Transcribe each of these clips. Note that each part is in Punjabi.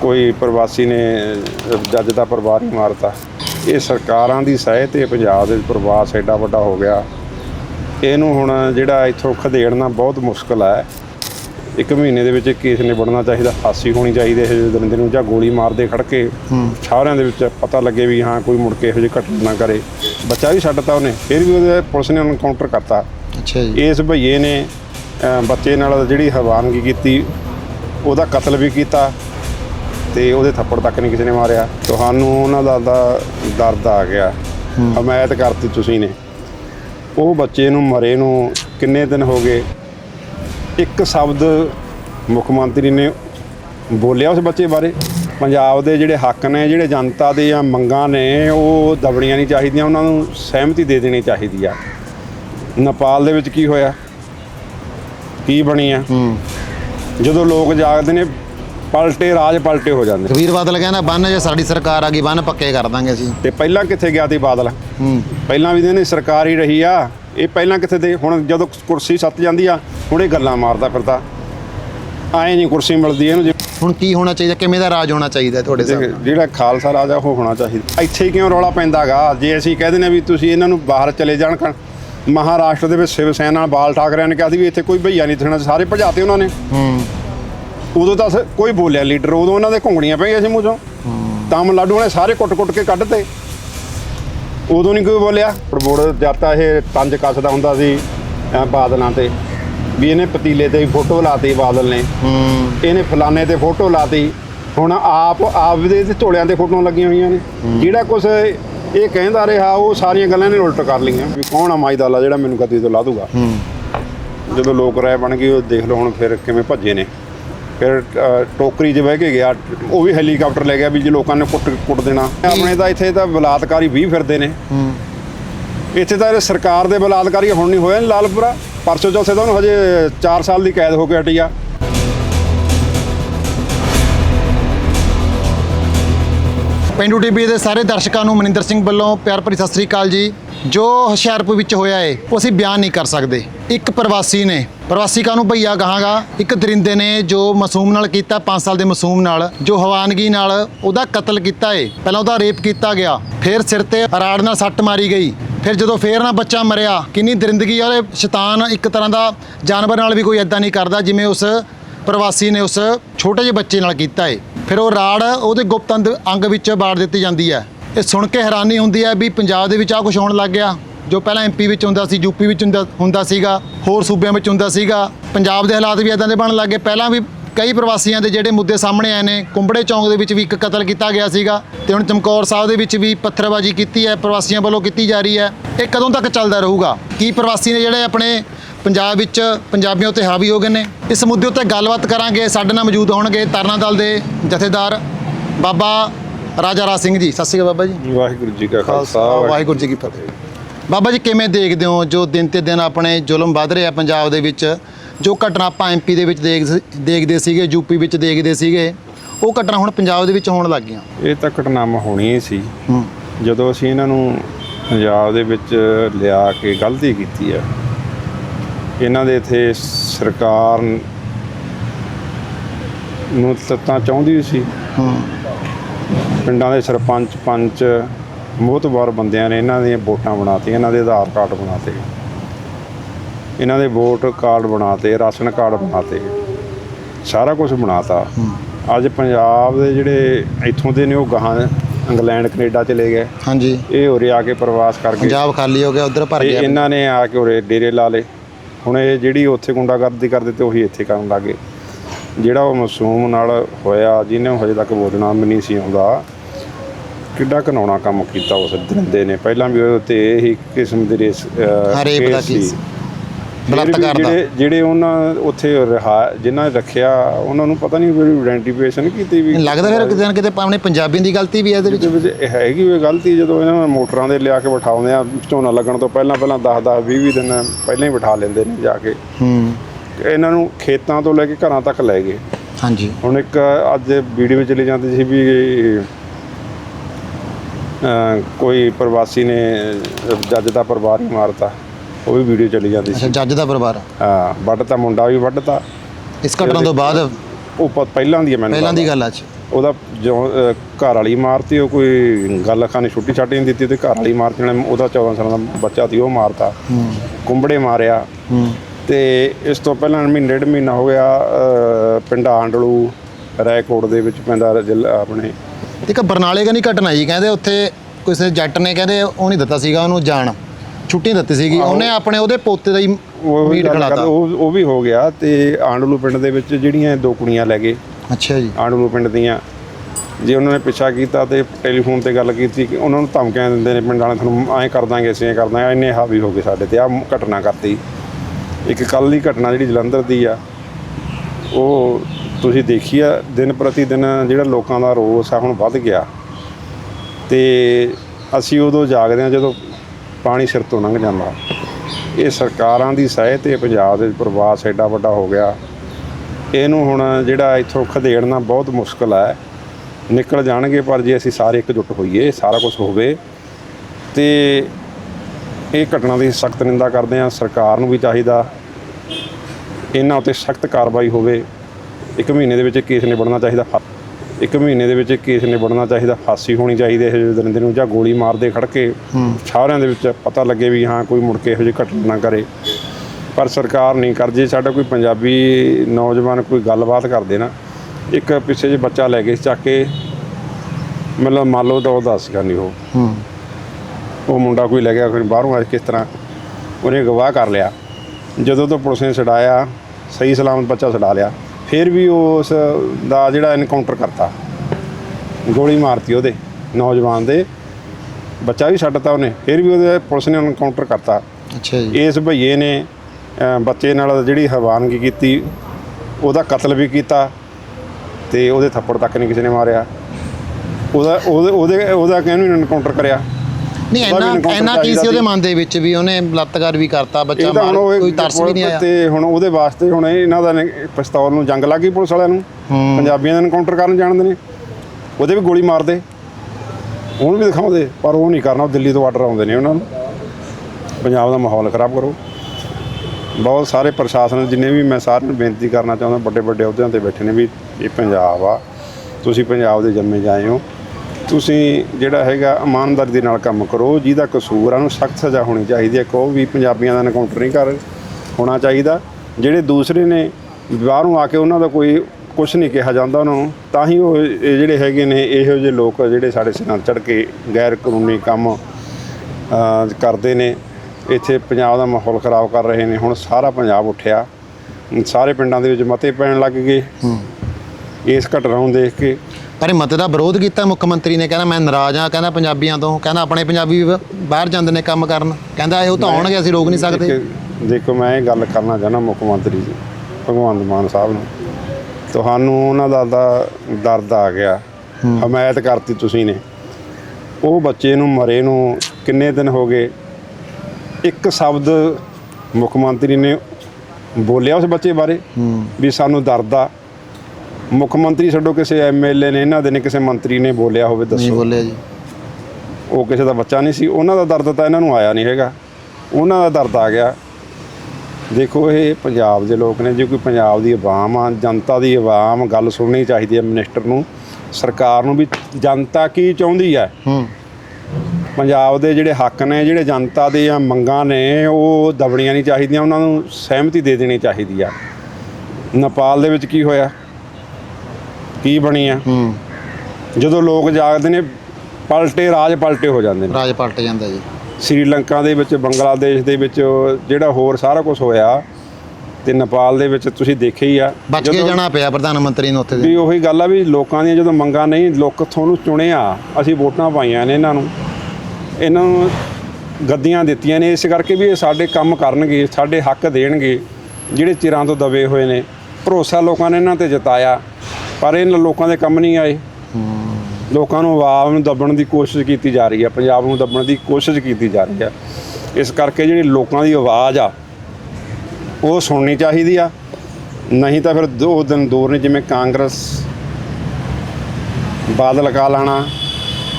ਕੋਈ ਪ੍ਰਵਾਸੀ ਨੇ ਜੱਜ ਦਾ ਪਰਿਵਾਰ ਹੀ ਮਾਰਤਾ। ਇਹ ਸਰਕਾਰਾਂ ਦੀ ਸਹਾਇਤਾ ਤੇ ਪੰਜਾਬ ਦੇ ਪ੍ਰਵਾਸ ਐਡਾ ਵੱਡਾ ਹੋ ਗਿਆ। ਇਹਨੂੰ ਹੁਣ ਜਿਹੜਾ ਇੱਥੋਂ ਖਦੇੜਨਾ ਬਹੁਤ ਮੁਸ਼ਕਲ ਹੈ। ਇੱਕ ਮਹੀਨੇ ਦੇ ਵਿੱਚ ਕੇਸ ਨਿਬੜਨਾ ਚਾਹੀਦਾ ਫਾਂਸੀ ਹੋਣੀ ਚਾਹੀਦੀ ਹੈ ਜਿਹੇ ਬੰਦੇ ਨੂੰ ਜਾਂ ਗੋਲੀ ਮਾਰਦੇ ਖੜ ਕੇ ਸਾਰਿਆਂ ਦੇ ਵਿੱਚ ਪਤਾ ਲੱਗੇ ਵੀ ਹਾਂ ਕੋਈ ਮੁੜ ਕੇ ਇਹੋ ਜਿਹੀ ਘਟਨਾ ਨਾ ਕਰੇ। ਬੱਚਾ ਵੀ ਛੱਡਤਾ ਉਹਨੇ ਫਿਰ ਵੀ ਉਹਦੇ ਪੁਲਿਸ ਨੇ ਐਨਕਾਊਂਟਰ ਕਰਤਾ। ਅੱਛਾ ਜੀ। ਇਸ ਭਈਏ ਨੇ ਬੱਚੇ ਨਾਲ ਜਿਹੜੀ ਹਵਾਨਗੀ ਕੀਤੀ ਉਹਦਾ ਕਤਲ ਵੀ ਕੀਤਾ। ਤੇ ਉਹਦੇ ਥੱਪੜ ਤੱਕ ਨਹੀਂ ਕਿਸੇ ਨੇ ਮਾਰਿਆ। ਤੁਹਾਨੂੰ ਉਹਨਾਂ ਦਾ ਦਾ ਦਰਦ ਆ ਗਿਆ। ਹਮਾਇਤ ਕਰਤੀ ਤੁਸੀਂ ਨੇ। ਉਹ ਬੱਚੇ ਨੂੰ ਮਰੇ ਨੂੰ ਕਿੰਨੇ ਦਿਨ ਹੋ ਗਏ? ਇੱਕ ਸ਼ਬਦ ਮੁੱਖ ਮੰਤਰੀ ਨੇ ਬੋਲਿਆ ਉਸ ਬੱਚੇ ਬਾਰੇ? ਪੰਜਾਬ ਦੇ ਜਿਹੜੇ ਹੱਕ ਨੇ ਜਿਹੜੇ ਜਨਤਾ ਦੇ ਜਾਂ ਮੰਗਾਂ ਨੇ ਉਹ ਦਬਣੀਆਂ ਨਹੀਂ ਚਾਹੀਦੀਆਂ ਉਹਨਾਂ ਨੂੰ ਸਹਿਮਤੀ ਦੇ ਦੇਣੀ ਚਾਹੀਦੀ ਆ। ਨੇਪਾਲ ਦੇ ਵਿੱਚ ਕੀ ਹੋਇਆ? ਕੀ ਬਣੀ ਆ? ਜਦੋਂ ਲੋਕ ਜਾਗਦੇ ਨੇ ਪਲਟੇ ਰਾਜ ਪਲਟੇ ਹੋ ਜਾਂਦੇ। ਕਬੀਰ ਬਾਦਲ ਕਹਿੰਦਾ ਬੰਨ ਜੇ ਸਾਡੀ ਸਰਕਾਰ ਆ ਗਈ ਬੰਨ ਪੱਕੇ ਕਰ ਦਾਂਗੇ ਅਸੀਂ। ਤੇ ਪਹਿਲਾਂ ਕਿੱਥੇ ਗਿਆ ਤੇ ਬਾਦਲ? ਹੂੰ। ਪਹਿਲਾਂ ਵੀ ਇਹਨੇ ਸਰਕਾਰ ਹੀ ਰਹੀ ਆ। ਇਹ ਪਹਿਲਾਂ ਕਿੱਥੇ ਤੇ ਹੁਣ ਜਦੋਂ ਕੁਰਸੀ ਸੱਤ ਜਾਂਦੀ ਆ ਹੁਣ ਇਹ ਗੱਲਾਂ ਮਾਰਦਾ ਫਿਰਦਾ। ਆਏ ਨਹੀਂ ਕੁਰਸੀ ਮਿਲਦੀ ਇਹਨੂੰ ਹੁਣ ਕੀ ਹੋਣਾ ਚਾਹੀਦਾ? ਕਿਵੇਂ ਦਾ ਰਾਜ ਹੋਣਾ ਚਾਹੀਦਾ ਤੁਹਾਡੇ ਨਾਲ? ਜਿਹੜਾ ਖਾਲਸਾ ਰਾਜ ਆ ਉਹ ਹੋਣਾ ਚਾਹੀਦਾ। ਇੱਥੇ ਹੀ ਕਿਉਂ ਰੌਲਾ ਪੈਂਦਾਗਾ? ਜੇ ਅਸੀਂ ਕਹਿ ਹਾਂ ਵੀ ਤੁਸੀਂ ਇਹਨਾਂ ਨੂੰ ਬਾਹਰ ਚਲੇ ਜਾਣ ਕਰ ਮਹਾਰਾਸ਼ਟਰ ਦੇ ਵਿੱਚ ਸ਼ਿਵ ਸੈਨਾ ਬਾਲ ਠਾਕਰਿਆਂ ਨੇ ਕਿਹਾ ਸੀ ਵੀ ਇੱਥੇ ਕੋਈ ਭਈਆ ਨਹੀਂ ਦਿਖਣਾ ਸਾਰੇ ਭਜਾਤੇ ਉਹਨਾਂ ਨੇ। ਹੂੰ। ਉਦੋਂ ਤਾਂ ਸ- ਕੋਈ ਬੋਲਿਆ ਲੀਡਰ ਉਦੋਂ ਉਹਨਾਂ ਦੇ ਘੁੰਗਣੀਆਂ ਪਈਆਂ ਸੀ ਮੂੰਹ। ਚੋਂ ਤਾਮਿਲਨਾਡੂ ਨੇ ਸਾਰੇ ਕੁੱਟ-ਕੁੱਟ ਕੇ ਕੱਢਤੇ। ਉਦੋਂ ਨਹੀਂ ਕੋਈ ਬੋਲਿਆ। ਬੋੜ ਜਾਤਾ ਇਹ ਤੰਜ ਕੱਸਦਾ ਹੁੰਦਾ ਸੀ ਅਹ ਬਾਦਲਾਂ ਤੇ ਵੀ ਇਹਨੇ ਪਤੀਲੇ ਤੇ ਫੋਟੋ ਲਾਤੀ ਬਾਦਲ ਨੇ। ਹੂੰ। ਇਹਨੇ ਫਲਾਣੇ ਤੇ ਫੋਟੋ ਲਾਤੀ। ਹੁਣ ਆਪ ਆਪ ਦੇ ਤੇ ਝੋਲਿਆਂ ਤੇ ਫੋਟੋਆਂ ਲੱਗੀਆਂ ਹੋਈਆਂ ਨੇ। ਜਿਹੜਾ ਕੁਝ ਇਹ ਕਹਿੰਦਾ ਰਿਹਾ ਉਹ ਸਾਰੀਆਂ ਗੱਲਾਂ ਨੇ ਉਲਟ ਕਰ ਲਈਆਂ। ਵੀ ਕੌਣ ਆ ਮਾਈਦਾਲਾ ਜਿਹੜਾ ਮੈਨੂੰ ਗੱਦੀ ਤੋਂ ਲਾ ਦੂਗਾ? ਜਦੋਂ ਲੋਕ ਰਾਏ ਬਣ ਗਏ ਉਹ ਦੇਖ ਲਓ ਹੁਣ ਫਿਰ ਕਿਵੇਂ ਭੱਜੇ ਨੇ। ਫਿਰ ਟੋਕਰੀ 'ਚ ਬਹਿ ਕੇ ਗਿਆ। ਉਹ ਵੀ ਹੈਲੀਕਾਪਟਰ ਲੈ ਗਿਆ ਵੀ ਜੇ ਲੋਕਾਂ ਨੇ ਕੁੱਟ ਕੁੱਟ ਦੇਣਾ। ਆਪਣੇ ਤਾਂ ਇੱਥੇ ਤਾਂ ਬਲਾਤਕਾਰੀ 20 ਫਿਰਦੇ ਨੇ। ਹੂੰ। ਇੱਥੇ ਤਾਂ ਸਰਕਾਰ ਦੇ ਬਲਾਤਕਾਰੀ ਹੁਣ ਨਹੀਂ ਹੋਇਆ ਲਾਲਪੁਰਾ। ਪਰਸੋਂ ਚੌਥੇ ਤਾਂ ਉਹਨੂੰ ਹਜੇ 4 ਸਾਲ ਦੀ ਕੈਦ ਹੋ ਕੇ ਹਟੀ ਆ। ਪਿੰਡੂ ਟੀਵੀ ਦੇ ਸਾਰੇ ਦਰਸ਼ਕਾਂ ਨੂੰ ਮਨਿੰਦਰ ਸਿੰਘ ਵੱਲੋਂ ਪਿਆਰ ਭਰੀ ਸਤਿ ਸ੍ਰੀ ਅਕਾਲ ਜੀ। ਜੋ ਹੁਸ਼ਿਆਰਪੁਰ ਵਿੱਚ ਹੋਇਆ ਏ, ਉਹ ਅਸੀਂ ਬਿਆਨ ਨਹੀਂ ਕਰ ਸਕਦੇ। ਇੱਕ ਪ੍ਰਵਾਸੀ ਨੇ, ਪ੍ਰਵਾਸੀ ਕਾਨੂੰ ਭਈਆ ਕਹਾਂਗਾ? ਇੱਕ ਦਰਿੰਦੇ ਨੇ ਜੋ ਮਾਸੂਮ ਨਾਲ ਕੀਤਾ 5 ਸਾਲ ਦੇ ਮਾਸੂਮ ਨਾਲ, ਜੋ ਹਵਾਨਗੀ ਨਾਲ ਉਹਦਾ ਕਤਲ ਕੀਤਾ ਏ। ਪਹਿਲਾਂ ਉਹਦਾ ਰੇਪ ਕੀਤਾ ਗਿਆ, ਫਿਰ ਸਿਰ ਤੇ ਰਾੜ ਨਾਲ ਸੱਟ ਮਾਰੀ ਗਈ। ਫਿਰ ਜਦੋਂ ਫੇਰ ਨਾ ਬੱਚਾ ਮਰਿਆ, ਕਿੰਨੀ ਦਰਿੰਦਗੀ ਆ ਉਹਦੇ ਸ਼ੈਤਾਨ ਇੱਕ ਤਰ੍ਹਾਂ ਦਾ ਜਾਨਵਰ ਨਾਲ ਵੀ ਕੋਈ ਐਦਾਂ ਨਹੀਂ ਕਰਦਾ ਜਿਵੇਂ ਉਸ ਪ੍ਰਵਾਸੀ ਨੇ ਉਸ ਛੋਟੇ ਜਿਹੇ ਬੱਚੇ ਨਾਲ ਕੀਤਾ ਏ। ਫਿਰ ਉਹ ਰਾੜ ਉਹਦੇ ਗੁਪਤ ਅੰਦ- ਅੰਗ ਵਿੱਚ ਬਾੜ ਦਿੱਤੀ ਜਾਂਦੀ ਹੈ। ਇਹ ਸੁਣ ਕੇ ਹੈਰਾਨੀ ਹੁੰਦੀ ਹੈ ਵੀ ਪੰਜਾਬ ਦੇ ਵਿੱਚ ਆ ਕੁਝ ਹੋਣ ਲੱਗ ਗਿਆ। ਜੋ ਪਹਿਲਾਂ ਐਮਪੀ ਵਿੱਚ ਹੁੰਦਾ ਸੀ ਯੂਪੀ ਵਿੱਚ ਹੁੰਦਾ ਹੁੰਦਾ ਸੀਗਾ, ਹੋਰ ਸੂਬਿਆਂ ਵਿੱਚ ਹੁੰਦਾ ਸੀਗਾ। ਪੰਜਾਬ ਦੇ ਹਾਲਾਤ ਵੀ ਇਦਾਂ ਦੇ ਬਣਨ ਲੱਗੇ ਪਹਿਲਾਂ ਵੀ ਕਈ ਪ੍ਰਵਾਸੀਆਂ ਦੇ ਜਿਹੜੇ ਮੁੱਦੇ ਸਾਹਮਣੇ ਆਏ ਨੇ, ਕੁੰਬੜੇ ਚੌਂਕ ਦੇ ਵਿੱਚ ਵੀ ਇੱਕ ਕਤਲ ਕੀਤਾ ਗਿਆ ਸੀਗਾ ਤੇ ਹੁਣ ਚਮਕੌਰ ਸਾਹਿਬ ਦੇ ਵਿੱਚ ਵੀ ਪੱਥਰਬਾਜ਼ੀ ਕੀਤੀ ਹੈ, ਪ੍ਰਵਾਸੀਆਂ ਵੱਲੋਂ ਕੀਤੀ ਜਾ ਰਹੀ ਹੈ। ਇਹ ਕਦੋਂ ਤੱਕ ਚੱਲਦਾ ਰਹੂਗਾ? ਕੀ ਪ੍ਰਵਾਸੀ ਨੇ ਜਿਹੜੇ ਆਪਣੇ ਪੰਜਾਬ ਵਿੱਚ ਪੰਜਾਬੀਆਂ ਉੱਤੇ ਹਾਵੀ ਹੋ ਗਏ ਨੇ? ਇਸ ਮੁੱਦੇ ਉੱਤੇ ਗੱਲਬਾਤ ਕਰਾਂਗੇ। ਸਾਡੇ ਨਾਲ ਮੌਜੂਦ ਹੋਣਗੇ ਤਰਨਾ ਦਲ ਦੇ ਜਥੇਦਾਰ ਬਾਬਾ ਰਾਜਾ ਰਾਜ ਸਿੰਘ ਜੀ ਸਤਿ ਸ਼੍ਰੀ ਅਕਾਲ ਬਾਬਾ ਜੀ। ਵਾਹਿਗੁਰੂ ਜੀ ਕਾ ਖਾਲਸਾ ਵਾਹਿਗੁਰੂ ਜੀ ਕੀ ਫਤਿਹ। ਬਾਬਾ ਜੀ ਕਿਵੇਂ ਦੇਖਦੇ ਹੋ ਜੋ ਦਿਨ ਤੇ ਦਿਨ ਆਪਣੇ ਜ਼ੁਲਮ ਵੱਧ ਰਿਹਾ ਪੰਜਾਬ ਦੇ ਵਿੱਚ? ਜੋ ਘਟਨਾ ਆਪਾਂ ਐਮਪੀ ਦੇ ਵਿੱਚ ਦੇਖ ਦੇਖਦੇ ਸੀਗੇ ਯੂਪੀ ਵਿੱਚ ਦੇਖਦੇ ਸੀਗੇ ਉਹ ਘਟਨਾ ਹੁਣ ਪੰਜਾਬ ਦੇ ਵਿੱਚ ਹੋਣ ਲੱਗ ਗਈਆਂ। ਇਹ ਤਾਂ ਘਟਨਾਵਾਂ ਹੋਣੀਆਂ ਹੀ ਸੀ। ਜਦੋਂ ਅਸੀਂ ਇਹਨਾਂ ਨੂੰ ਪੰਜਾਬ ਦੇ ਵਿੱਚ ਲਿਆ ਕੇ ਗਲਤੀ ਕੀਤੀ ਹੈ ਇਹਨਾਂ ਦੇ ਇੱਥੇ ਸਰਕਾਰ ਨੂੰ ਤਾਂ ਚਾਹੁੰਦੀ ਸੀ। ਹੂੰ। ਪਿੰਡਾਂ ਦੇ ਸਰਪੰਚ ਪੰਚ ਮੋਹਤਬਾਰ ਬੰਦਿਆਂ ਨੇ ਇਹਨਾਂ ਦੀਆਂ ਵੋਟਾਂ ਬਣਾਤੀਆਂ ਇਹਨਾਂ ਦੇ ਆਧਾਰ ਕਾਰਡ ਬਣਾਤੇ। ਇਹਨਾਂ ਦੇ ਵੋਟ ਕਾਰਡ ਬਣਾਤੇ ਰਾਸ਼ਨ ਕਾਰਡ ਬਣਾਤੇ। ਸਾਰਾ ਕੁਝ ਬਣਾਤਾ। ਅੱਜ ਪੰਜਾਬ ਦੇ ਜਿਹੜੇ ਇੱਥੋਂ ਦੇ ਨੇ ਉਹ ਗਾਹਾਂ ਇੰਗਲੈਂਡ ਕੈਨੇਡਾ ਚਲੇ ਗਏ। ਹਾਂਜੀ। ਇਹ ਉਰੇ ਆ ਕੇ ਪ੍ਰਵਾਸ ਕਰ ਗਏ। ਪੰਜਾਬ ਖਾਲੀ ਹੋ ਗਿਆ ਉਧਰ ਭਰ ਗਿਆ। ਇਹਨਾਂ ਨੇ ਆ ਕੇ ਉਰੇ ਡੇਰੇ ਲਾ ਲਏ। ਹੁਣ ਇਹ ਜਿਹੜੀ ਉੱਥੇ ਗੁੰਡਾਗਰਦੀ ਕਰਦੇ ਤੇ ਉਹੀ ਇੱਥੇ ਕਰਨ ਲੱਗੇ ਜਿਹੜਾ ਉਹ ਮਾਸੂਮ ਨਾਲ ਹੋਇਆ ਜਿਹਨੇ ਹਜੇ ਤੱਕ ਬੋਲਣਾ ਵੀ ਨਹੀਂ ਸੀ ਆਉਂਦਾ ਕਿੱਡਾ ਘਨਾਉਣਾ ਕੰਮ ਕੀਤਾ ਉਸ ਦਰਿੰਦੇ ਨੇ ਪਹਿਲਾਂ ਵੀ ਉਹਦੇ ਤੇ ਇਹੀ ਕਿਸਮ ਦੇ ਰੇਸ ਅਹ, ਹਰੇਕ ਦਾ ਕੇਸ ਕੇਸ। ਸੀ। ਬਲਾਤਕਾਰ ਵੀ ਦਾ। ਜਿਹੜੇ ਜਿਹੜੇ ਉਹਨਾਂ ਉੱਥੇ ਰਿਹਾ ਜਿਨ੍ਹਾਂ ਨੇ ਰੱਖਿਆ ਉਹਨਾਂ ਨੂੰ ਪਤਾ ਨਹੀਂ ਕੋਈ ਆਇਡੈਂਟੀਫਿਕੇਸ਼ਨ ਕੀਤੀ ਵੀ ਲੱਗਦਾ ਫਿਰ ਕਿਤੇ ਨਾ ਕਿਤੇ ਆਪਣੇ ਪੰਜਾਬੀਆਂ ਦੀ ਗਲਤੀ ਵੀ ਹੈ ਇਹਦੇ ਵਿੱਚ ਇਹਦੇ ਵਿੱਚ ਇਹ ਹੈਗੀ ਉਹ ਗਲਤੀ ਜਦੋਂ ਇਹਨਾਂ ਨੂੰ ਮੋਟਰਾਂ ਦੇ ਲਿਆ ਕੇ ਬਿਠਾਉਂਦੇ ਆ ਝੋਨਾ ਲੱਗਣ ਤੋਂ ਪਹਿਲਾਂ ਪਹਿਲਾਂ 10 10 20 20 ਦਿਨ ਪਹਿਲਾਂ ਹੀ ਬਿਠਾ ਲੈਂਦੇ ਨੇ ਜਾ ਕੇ ਹੂੰ ਇਹਨਾਂ ਨੂੰ ਖੇਤਾਂ ਤੋਂ ਲੈ ਕੇ ਘਰਾਂ ਤੱਕ ਲੈ ਗਏ ਹਾਂਜੀ ਹੁਣ ਇੱਕ ਅੱਜ ਵੀਡੀਓ ਚੱਲੀ ਜਾਂਦੀ ਸੀ ਵੀ ਕੋਈ ਪ੍ਰਵਾਸੀ ਨੇ ਜੱਜ ਦਾ ਪਰਿਵਾਰ ਹੀ ਮਾਰਤਾ। ਉਹ ਵੀ ਵੀਡੀਓ ਚੱਲੀ ਜਾਂਦੀ ਅੱਛਾ ਸੀ। ਜੱਜ ਦਾ ਪਰਿਵਾਰ? ਹਾਂ ਵੱਢਤਾ ਮੁੰਡਾ ਵੀ ਵੱਢਤਾ। ਇਸ ਘਟਨਾ ਤੋਂ ਬਾਅਦ? ਉਹ ਪ- ਪਹਿਲਾਂ ਦੀ ਹੈ ਮੈਨੂੰ ਪਹਿਲਾਂ ਦੀ। ਗੱਲ ਆ ਚ ਉਹਦਾ ਜੋ ਘਰ ਵਾਲੀ ਮਾਰਤੀ ਉਹ ਕੋਈ ਗੱਲ ਖਾਨੀ ਛੁੱਟੀ ਛਾਟੀ ਨਹੀਂ ਦਿੱਤੀ ਤੇ ਘਰ ਵਾਲੀ ਮਾਰਤੀ ਨੇ ਉਹਦਾ 14 ਸਾਲਾਂ ਦਾ ਬੱਚਾ ਸੀ ਉਹ ਮਾਰਤਾ। ਕੁੰਬੜੇ ਮਾਰਿਆ। ਹੂੰ। ਤੇ ਇਸ ਤੋਂ ਪਹਿਲਾਂ ਮਹੀਨੇ ਡੇਢ ਮਹੀਨਾ ਹੋ ਗਿਆ ਅ, ਪਿੰਡ ਆਂਡਲੂ ਰਾਏਕੋਟ ਦੇ ਵਿੱਚ ਪੈਂਦਾ ਜ਼ਿਲ੍ਹਾ ਆਪਣੇ ਇੱਕ ਬਰਨਾਲੇ ਕਨੀ ਘਟਨਾ ਜੀ ਕਹਿੰਦੇ ਉੱਥੇ ਕਿਸੇ ਜੱਟ ਨੇ ਕਹਿੰਦੇ ਉਹ ਨਹੀਂ ਦਿੱਤਾ ਸੀਗਾ ਉਹਨੂੰ ਜਾਣ। ਛੁੱਟੀ ਦਿੱਤੀ ਸੀਗੀ। ਉਹਨੇ ਆਪਣੇ ਉਹਦੇ ਪੋਤੇ ਦਾ ਹੀ ਮੀਟ ਖਿਲਾਤਾ ਉਹ ਉਹ ਵੀ ਹੋ ਗਿਆ ਤੇ ਆਂਡਲੂ ਪਿੰਡ ਦੇ ਵਿੱਚ ਜਿਹੜੀਆਂ ਦੋ ਕੁੜੀਆਂ ਲੈ ਗਏ। ਅੱਛਾ ਜੀ। ਆਂਡਲੂ ਪਿੰਡ ਦੀਆਂ। ਜੇ ਉਹਨਾਂ ਨੇ ਪਿੱਛਾ ਕੀਤਾ ਤੇ ਟੈਲੀਫੋਨ ਤੇ ਗੱਲ ਕੀਤੀ ਕਿ ਉਹਨਾਂ ਨੂੰ ਧਮਕੀਆਂ ਦਿੰਦੇ ਨੇ ਪਿੰਡ ਵਾਲੇ ਤੁਹਾਨੂੰ ਐਂ ਕਰ ਦਾਂਗੇ ਅਸੀਂ ਐਂ ਕਰ ਦਾਂਗੇ ਇੰਨੇ ਹਾਵੀ ਹੋ ਗਏ ਸਾਡੇ ਤੇ। ਆ ਘਟਨਾ ਕਰਤੀ। ਇੱਕ ਕੱਲ ਦੀ ਘਟਨਾ ਜਿਹੜੀ ਜਲੰਧਰ ਦੀ ਆ ਉਹ ਤੁਸੀਂ ਦੇਖੀ ਆ, ਦਿਨ ਪ੍ਰਤੀ ਦਿਨ ਜਿਹੜਾ ਲੋਕਾਂ ਦਾ ਰੋਸ ਆ, ਹੁਣ ਵੱਧ ਗਿਆ। ਤੇ ਅਸੀਂ ਉਦੋਂ ਜਾਗਦੇ ਆ ਜਦੋਂ ਪਾਣੀ ਸਿਰ ਤੋਂ ਲੰਘ ਜਾਂਦਾ। ਇਹ ਸਰਕਾਰਾਂ ਦੀ ਸਹਾਇਤਾ ਤੇ ਪੰਜਾਬ ਦੇ ਪ੍ਰਵਾਸ ਐਡਾ ਵੱਡਾ ਹੋ ਗਿਆ। ਇਹਨੂੰ ਹੁਣ ਜਿਹੜਾ ਇੱਥੋਂ ਖਦੇੜਨਾ ਬਹੁਤ ਮੁਸ਼ਕਲ ਹੈ ਨਿਕਲ ਜਾਣਗੇ, ਪਰ ਜੇ ਅਸੀਂ ਸਾਰੇ ਇਕਜੁੱਟ ਹੋਈਏ, ਸਾਰਾ ਕੁਝ ਹੋਵੇ, ਤੇ ਇਹ ਘਟਨਾ ਦੀ ਸਖਤ ਨਿੰਦਾ ਕਰਦੇ ਹਾਂ ਸਰਕਾਰ ਨੂੰ ਵੀ ਚਾਹੀਦਾ। ਇਹਨਾਂ ਉੱਤੇ ਸਖਤ ਕਾਰਵਾਈ ਹੋਵੇ। ਇੱਕ ਮਹੀਨੇ ਦੇ ਵਿੱਚ ਕੇਸ ਨਿਬੜਨਾ ਚਾਹੀਦਾ ਇੱਕ ਮਹੀਨੇ ਦੇ ਵਿੱਚ ਕੇਸ ਨਿਬੜਨਾ ਚਾਹੀਦਾ ਫਾਂਸੀ ਹੋਣੀ ਚਾਹੀਦੀ ਹੈ ਇਹੋ ਜਿਹੇ ਦਰਿੰਦੇ ਨੂੰ ਜਾਂ ਗੋਲੀ ਮਾਰਦੇ ਖੜ ਕੇ ਸਾਰਿਆਂ ਦੇ ਵਿੱਚ ਪਤਾ ਲੱਗੇ ਵੀ ਹਾਂ ਕੋਈ ਮੁੜ ਕੇ ਇਹੋ ਜਿਹੀ ਘਟਨਾ ਨਾ ਕਰੇ। ਪਰ ਸਰਕਾਰ ਨਹੀਂ ਕਰ ਜੇ ਸਾਡਾ ਕੋਈ ਪੰਜਾਬੀ ਨੌਜਵਾਨ ਕੋਈ ਗੱਲਬਾਤ ਕਰਦੇ ਨਾ ਇੱਕ ਪਿੱਛੇ ਜੇ ਬੱਚਾ ਲੈ ਸੀ ਚੱਕ ਕੇ ਮਤਲਬ ਮੰਨ ਲਓ ਤਾਂ ਉਹ ਦੱਸ ਨਹੀਂ ਉਹ। ਉਹ ਮੁੰਡਾ ਕੋਈ ਲੈ ਗਿਆ ਕੋਈ ਬਾਹਰੋਂ ਆ ਕੇ ਕਿਸ ਤਰ੍ਹਾਂ ਉਹਨੇ ਗਵਾਹ ਕਰ ਲਿਆ। ਜਦੋਂ ਤੋਂ ਪੁਲਿਸ ਨੇ ਛਡਾਇਆ ਸਹੀ ਸਲਾਮਤ ਬੱਚਾ ਛਡਾ ਲਿਆ। ਫਿਰ ਵੀ ਉਸ ਦਾ ਜਿਹੜਾ ਐਨਕਾਊਂਟਰ ਕਰਤਾ। ਗੋਲੀ ਮਾਰਤੀ ਉਹਦੇ ਨੌਜਵਾਨ ਦੇ। ਬੱਚਾ ਵੀ ਛੱਡਤਾ ਉਹਨੇ ਫਿਰ ਵੀ ਉਹਦੇ ਪੁਲਿਸ ਨੇ ਐਨਕਾਊਂਟਰ ਕਰਤਾ। ਅੱਛਾ ਜੀ। ਇਸ ਭਈਏ ਨੇ ਬੱਚੇ ਨਾਲ ਜਿਹੜੀ ਹਵਾਨਗੀ ਕੀਤੀ ਉਹਦਾ ਕਤਲ ਵੀ ਕੀਤਾ ਤੇ ਉਹਦੇ ਥੱਪੜ ਤੱਕ ਨਹੀਂ ਕਿਸੇ ਨੇ ਮਾਰਿਆ। ਉਹਦਾ ਉਹਦੇ ਉਹਦੇ ਉਹਦਾ ਕਹਿੰਨੂੰ ਐਨਕਾਊਂਟਰ ਕਰਿਆ? ਨਹੀਂ encounter ਇੰਨਾ ਕੀ ਸੀ ਉਹਦੇ। ਮਨ ਦੇ ਵਿੱਚ ਵੀ ਉਹਨੇ ਬਲਾਤਕਾਰ ਵੀ ਕਰਤਾ ਬੱਚਾ ਮਾਰ ਕੋਈ ਤਰਸ ਵੀ ਨਹੀਂ ਆਇਆ। ਤੇ ਹੁਣ ਉਹਦੇ ਵਾਸਤੇ ਹੁਣ ਇਹ- ਇਹਨਾਂ ਦਾ ਨੇ- ਪਿਸਤੌਲ ਨੂੰ ਜੰਗ ਲੱਗ ਪੁਲਿਸ ਵਾਲਿਆਂ ਨੂੰ। ਪੰਜਾਬੀਆਂ ਦਾ ਐਨਕਾਊਂਟਰ ਕਰਨ ਜਾਣਦੇ ਨੇ। ਉਹਦੇ ਵੀ ਗੋਲੀ ਮਾਰਦੇ। ਉਹਨੂੰ ਵੀ ਦਿਖਾਉਂਦੇ ਪਰ ਉਹ ਨਹੀਂ ਕਰਨਾ ਉਹ ਦਿੱਲੀ ਤੋਂ ਆਰਡਰ ਆਉਂਦੇ ਨੇ ਉਹਨਾਂ ਨੂੰ। ਪੰਜਾਬ ਦਾ ਮਾਹੌਲ ਖਰਾਬ ਕਰੋ। ਬਹੁਤ ਸਾਰੇ ਪ੍ਰਸ਼ਾਸਨ ਜਿੰਨੇ ਵੀ ਮੈਂ ਸਾਰਿਆਂ ਨੂੰ ਬੇਨਤੀ ਕਰਨਾ ਚਾਹੁੰਦਾ ਵੱਡੇ ਵੱਡੇ ਅਹੁਦਿਆਂ ਤੇ ਬੈਠੇ ਨੇ ਵੀ ਇਹ ਪੰਜਾਬ ਆ। ਤੁਸੀਂ ਪੰਜਾਬ ਦੇ ਜੰਮੇ ਜਾਏ ਹੋ। ਤੁਸੀਂ ਜਿਹੜਾ ਹੈਗਾ ਇਮਾਨਦਾਰੀ ਦੇ ਨਾਲ ਕੰਮ ਕਰੋ ਜਿਹਦਾ ਕਸੂਰ ਆ ਉਹਨੂੰ ਸਖਤ ਸਜ਼ਾ ਹੋਣੀ ਚਾਹੀਦੀ ਹੈ। ਕੋਈ ਵੀ ਪੰਜਾਬੀਆਂ ਦਾ ਐਨਕਾਊਂਟਰ ਨਹੀਂ ਕਰ ਹੋਣਾ ਚਾਹੀਦਾ। ਜਿਹੜੇ ਦੂਸਰੇ ਨੇ ਬਾਹਰੋਂ ਆ ਕੇ ਉਹਨਾਂ ਦਾ ਕੋਈ ਕੁਝ ਨਹੀਂ ਕਿਹਾ ਜਾਂਦਾ ਉਹਨਾਂ ਨੂੰ ਤਾਂ ਹੀ ਉਹ ਇਹ ਜਿਹੜੇ ਹੈਗੇ ਨੇ ਇਹੋ ਜਿਹੇ ਲੋਕ ਜਿਹੜੇ ਸਾਡੇ ਸਿਰਾਂ ਚੜ ਕੇ ਗੈਰ ਕਾਨੂੰਨੀ ਕੰਮ ਕਰਦੇ ਨੇ। ਇੱਥੇ ਪੰਜਾਬ ਦਾ ਮਾਹੌਲ ਖਰਾਬ ਕਰ ਰਹੇ ਨੇ। ਹੁਣ ਸਾਰਾ ਪੰਜਾਬ ਉੱਠਿਆ। ਸਾਰੇ ਪਿੰਡਾਂ ਦੇ ਵਿੱਚ ਮਤੇ ਪੈਣ ਲੱਗ ਗਏ। ਇਸ ਘਟਨਾ ਨੂੰ ਦੇਖ ਕੇ ਪਰ ਇਹ ਮਤੇ ਦਾ ਵਿਰੋਧ ਕੀਤਾ ਮੁੱਖ ਮੰਤਰੀ ਨੇ ਕਹਿੰਦਾ ਮੈਂ ਨਾਰਾਜ਼ ਆ ਕਹਿੰਦਾ ਪੰਜਾਬੀਆਂ ਤੋਂ ਕਹਿੰਦਾ ਆਪਣੇ ਪੰਜਾਬੀ ਬਾਹਰ ਜਾਂਦੇ ਨੇ ਕੰਮ ਕਰਨ। ਕਹਿੰਦਾ ਇਹ ਉਹ ਤਾਂ ਆਉਣਗੇ ਅਸੀਂ ਰੋਕ ਨਹੀਂ ਸਕਦੇ। ਦੇਖੋ- ਦੇਖੋ ਮੈਂ ਇਹ ਗੱਲ ਕਰਨਾ ਚਾਹੁੰਦਾ ਮੁੱਖ ਮੰਤਰੀ ਜੀ ਭਗਵੰਤ ਮਾਨ ਸਾਹਿਬ ਨੂੰ। ਤੁਹਾਨੂੰ ਉਹਨਾਂ ਦਾ ਦਾ ਦਰਦ ਆ ਗਿਆ। ਹਮਾਇਤ ਕਰਤੀ ਤੁਸੀਂ ਨੇ। ਉਹ ਬੱਚੇ ਨੂੰ ਮਰੇ ਨੂੰ ਕਿੰਨੇ ਦਿਨ ਹੋ ਗਏ? ਇੱਕ ਸ਼ਬਦ ਮੁੱਖ ਮੰਤਰੀ ਨੇ ਬੋਲਿਆ ਉਸ ਬੱਚੇ ਬਾਰੇ ਵੀ ਸਾਨੂੰ ਦਰਦ ਆ। ਮੁੱਖ ਮੰਤਰੀ ਛੱਡੋ ਕਿਸੇ ਐਮਐਲਏ ਨੇ ਇਹਨਾਂ ਦੇ ਨੇ ਕਿਸੇ ਮੰਤਰੀ ਨੇ ਬੋਲਿਆ ਹੋਵੇ ਨਹੀਂ ਦੱਸੋ। ਬੋਲਿਆ ਜੀ। ਉਹ ਕਿਸੇ ਦਾ ਬੱਚਾ ਨਹੀਂ ਸੀ। ਉਹਨਾਂ ਦਾ ਦਰਦ ਤਾਂ ਇਹਨਾਂ ਨੂੰ ਆਇਆ ਨਹੀਂ ਹੈਗਾ। ਉਹਨਾਂ ਦਾ ਦਰਦ ਆ ਗਿਆ। ਦੇਖੋ ਇਹ ਪੰਜਾਬ ਦੇ ਲੋਕ ਨੇ ਜੇ ਕੋਈ ਪੰਜਾਬ ਦੀ ਆਵਾਮ ਆ ਜਨਤਾ ਦੀ ਆਵਾਮ ਗੱਲ ਸੁਣਨੀ ਚਾਹੀਦੀ ਹੈ ਮਿਨਿਸਟਰ ਨੂੰ। ਸਰਕਾਰ ਨੂੰ ਵੀ ਜਨਤਾ ਕੀ ਚਾਹੁੰਦੀ ਹੈ? ਹੂੰ। ਪੰਜਾਬ ਦੇ ਜਿਹੜੇ ਹੱਕ ਨੇ ਜਿਹੜੇ ਜਨਤਾ ਦੀਆਂ ਮੰਗਾਂ ਨੇ ਉਹ ਦਬਣੀਆਂ ਨਹੀਂ ਚਾਹੀਦੀਆਂ ਉਹਨਾਂ ਨੂੰ ਸਹਿਮਤੀ ਦੇ ਦੇਣੀ ਚਾਹੀਦੀ ਆ। ਨੇਪਾਲ ਦੇ ਵਿੱਚ ਕੀ ਹੋਇਆ? ਕੀ ਬਣੀ ਆ? ਹੂੰ। ਜਦੋਂ ਲੋਕ ਜਾਗਦੇ ਨੇ ਪਲਟੇ ਰਾਜ ਪਲਟੇ ਹੋ ਜਾਂਦੇ ਨੇ। ਰਾਜ ਪਲਟ ਜਾਂਦਾ ਜੀ। ਸ੍ਰੀਲੰਕਾ ਦੇ ਵਿੱਚ ਬੰਗਲਾਦੇਸ਼ ਦੇ ਵਿੱਚ ਜਿਹੜਾ ਹੋਰ ਸਾਰਾ ਕੁਝ ਹੋਇਆ ਤੇ ਨੇਪਾਲ ਦੇ ਵਿੱਚ ਤੁਸੀਂ ਦੇਖਿਆ ਹੀ ਆ। ਬਚ ਕੇ ਜਦੋਂ- ਜਾਣਾ ਪਿਆ ਪ੍ਰਧਾਨ ਮੰਤਰੀ ਨੂੰ ਉੱਥੇ ਦੇ ਵੀ ਉਹੀ ਗੱਲ ਆ ਵੀ ਲੋਕਾਂ ਦੀਆਂ ਜਦੋਂ ਮੰਗਾਂ ਨਹੀਂ ਲੋਕ ਤੁਹਾਨੂੰ ਚੁਣਿਆ। ਅਸੀਂ ਵੋਟਾਂ ਪਾਈਆਂ ਨੇ ਇਹਨਾਂ ਨੂੰ। ਇਹਨਾਂ ਨੂੰ ਗੱਦੀਆਂ ਦਿੱਤੀਆਂ ਨੇ। ਇਸ ਕਰਕੇ ਵੀ ਇਹ ਸਾਡੇ ਕੰਮ ਕਰਨਗੇ ਸਾਡੇ ਹੱਕ ਦੇਣਗੇ ਜਿਹੜੇ ਚਿਰਾਂ ਤੋਂ ਦਬੇ ਹੋਏ ਨੇ। ਭਰੋਸਾ ਲੋਕਾਂ ਨੇ ਇਹਨਾਂ ਤੇ ਜਤਾਇਆ, ਪਰ ਇਹਨਾਂ ਲੋਕਾਂ ਦੇ ਕੰਮ ਨਹੀਂ ਆਏ। ਲੋਕਾਂ ਨੂੰ ਆਵਾਜ਼ ਨੂੰ ਦੱਬਣ ਦੀ ਕੋਸ਼ਿਸ਼ ਕੀਤੀ ਜਾ ਰਹੀ ਹੈ, ਪੰਜਾਬ ਨੂੰ ਦੱਬਣ ਦੀ ਕੋਸ਼ਿਸ਼ ਕੀਤੀ ਜਾ ਰਹੀ ਹੈ। ਇਸ ਕਰਕੇ ਜਿਹੜੀ ਲੋਕਾਂ ਦੀ ਆਵਾਜ਼ ਆ, ਉਹ ਸੁਣਨੀ ਚਾਹੀਦੀ ਆ। ਨਹੀਂ ਤਾਂ ਫਿਰ ਦੋ ਦਿਨ ਦੂਰ ਨੇ ਜਿਵੇਂ ਕਾਂਗਰਸ ਬਾਦਲ ਕਾ ਲਾਣਾ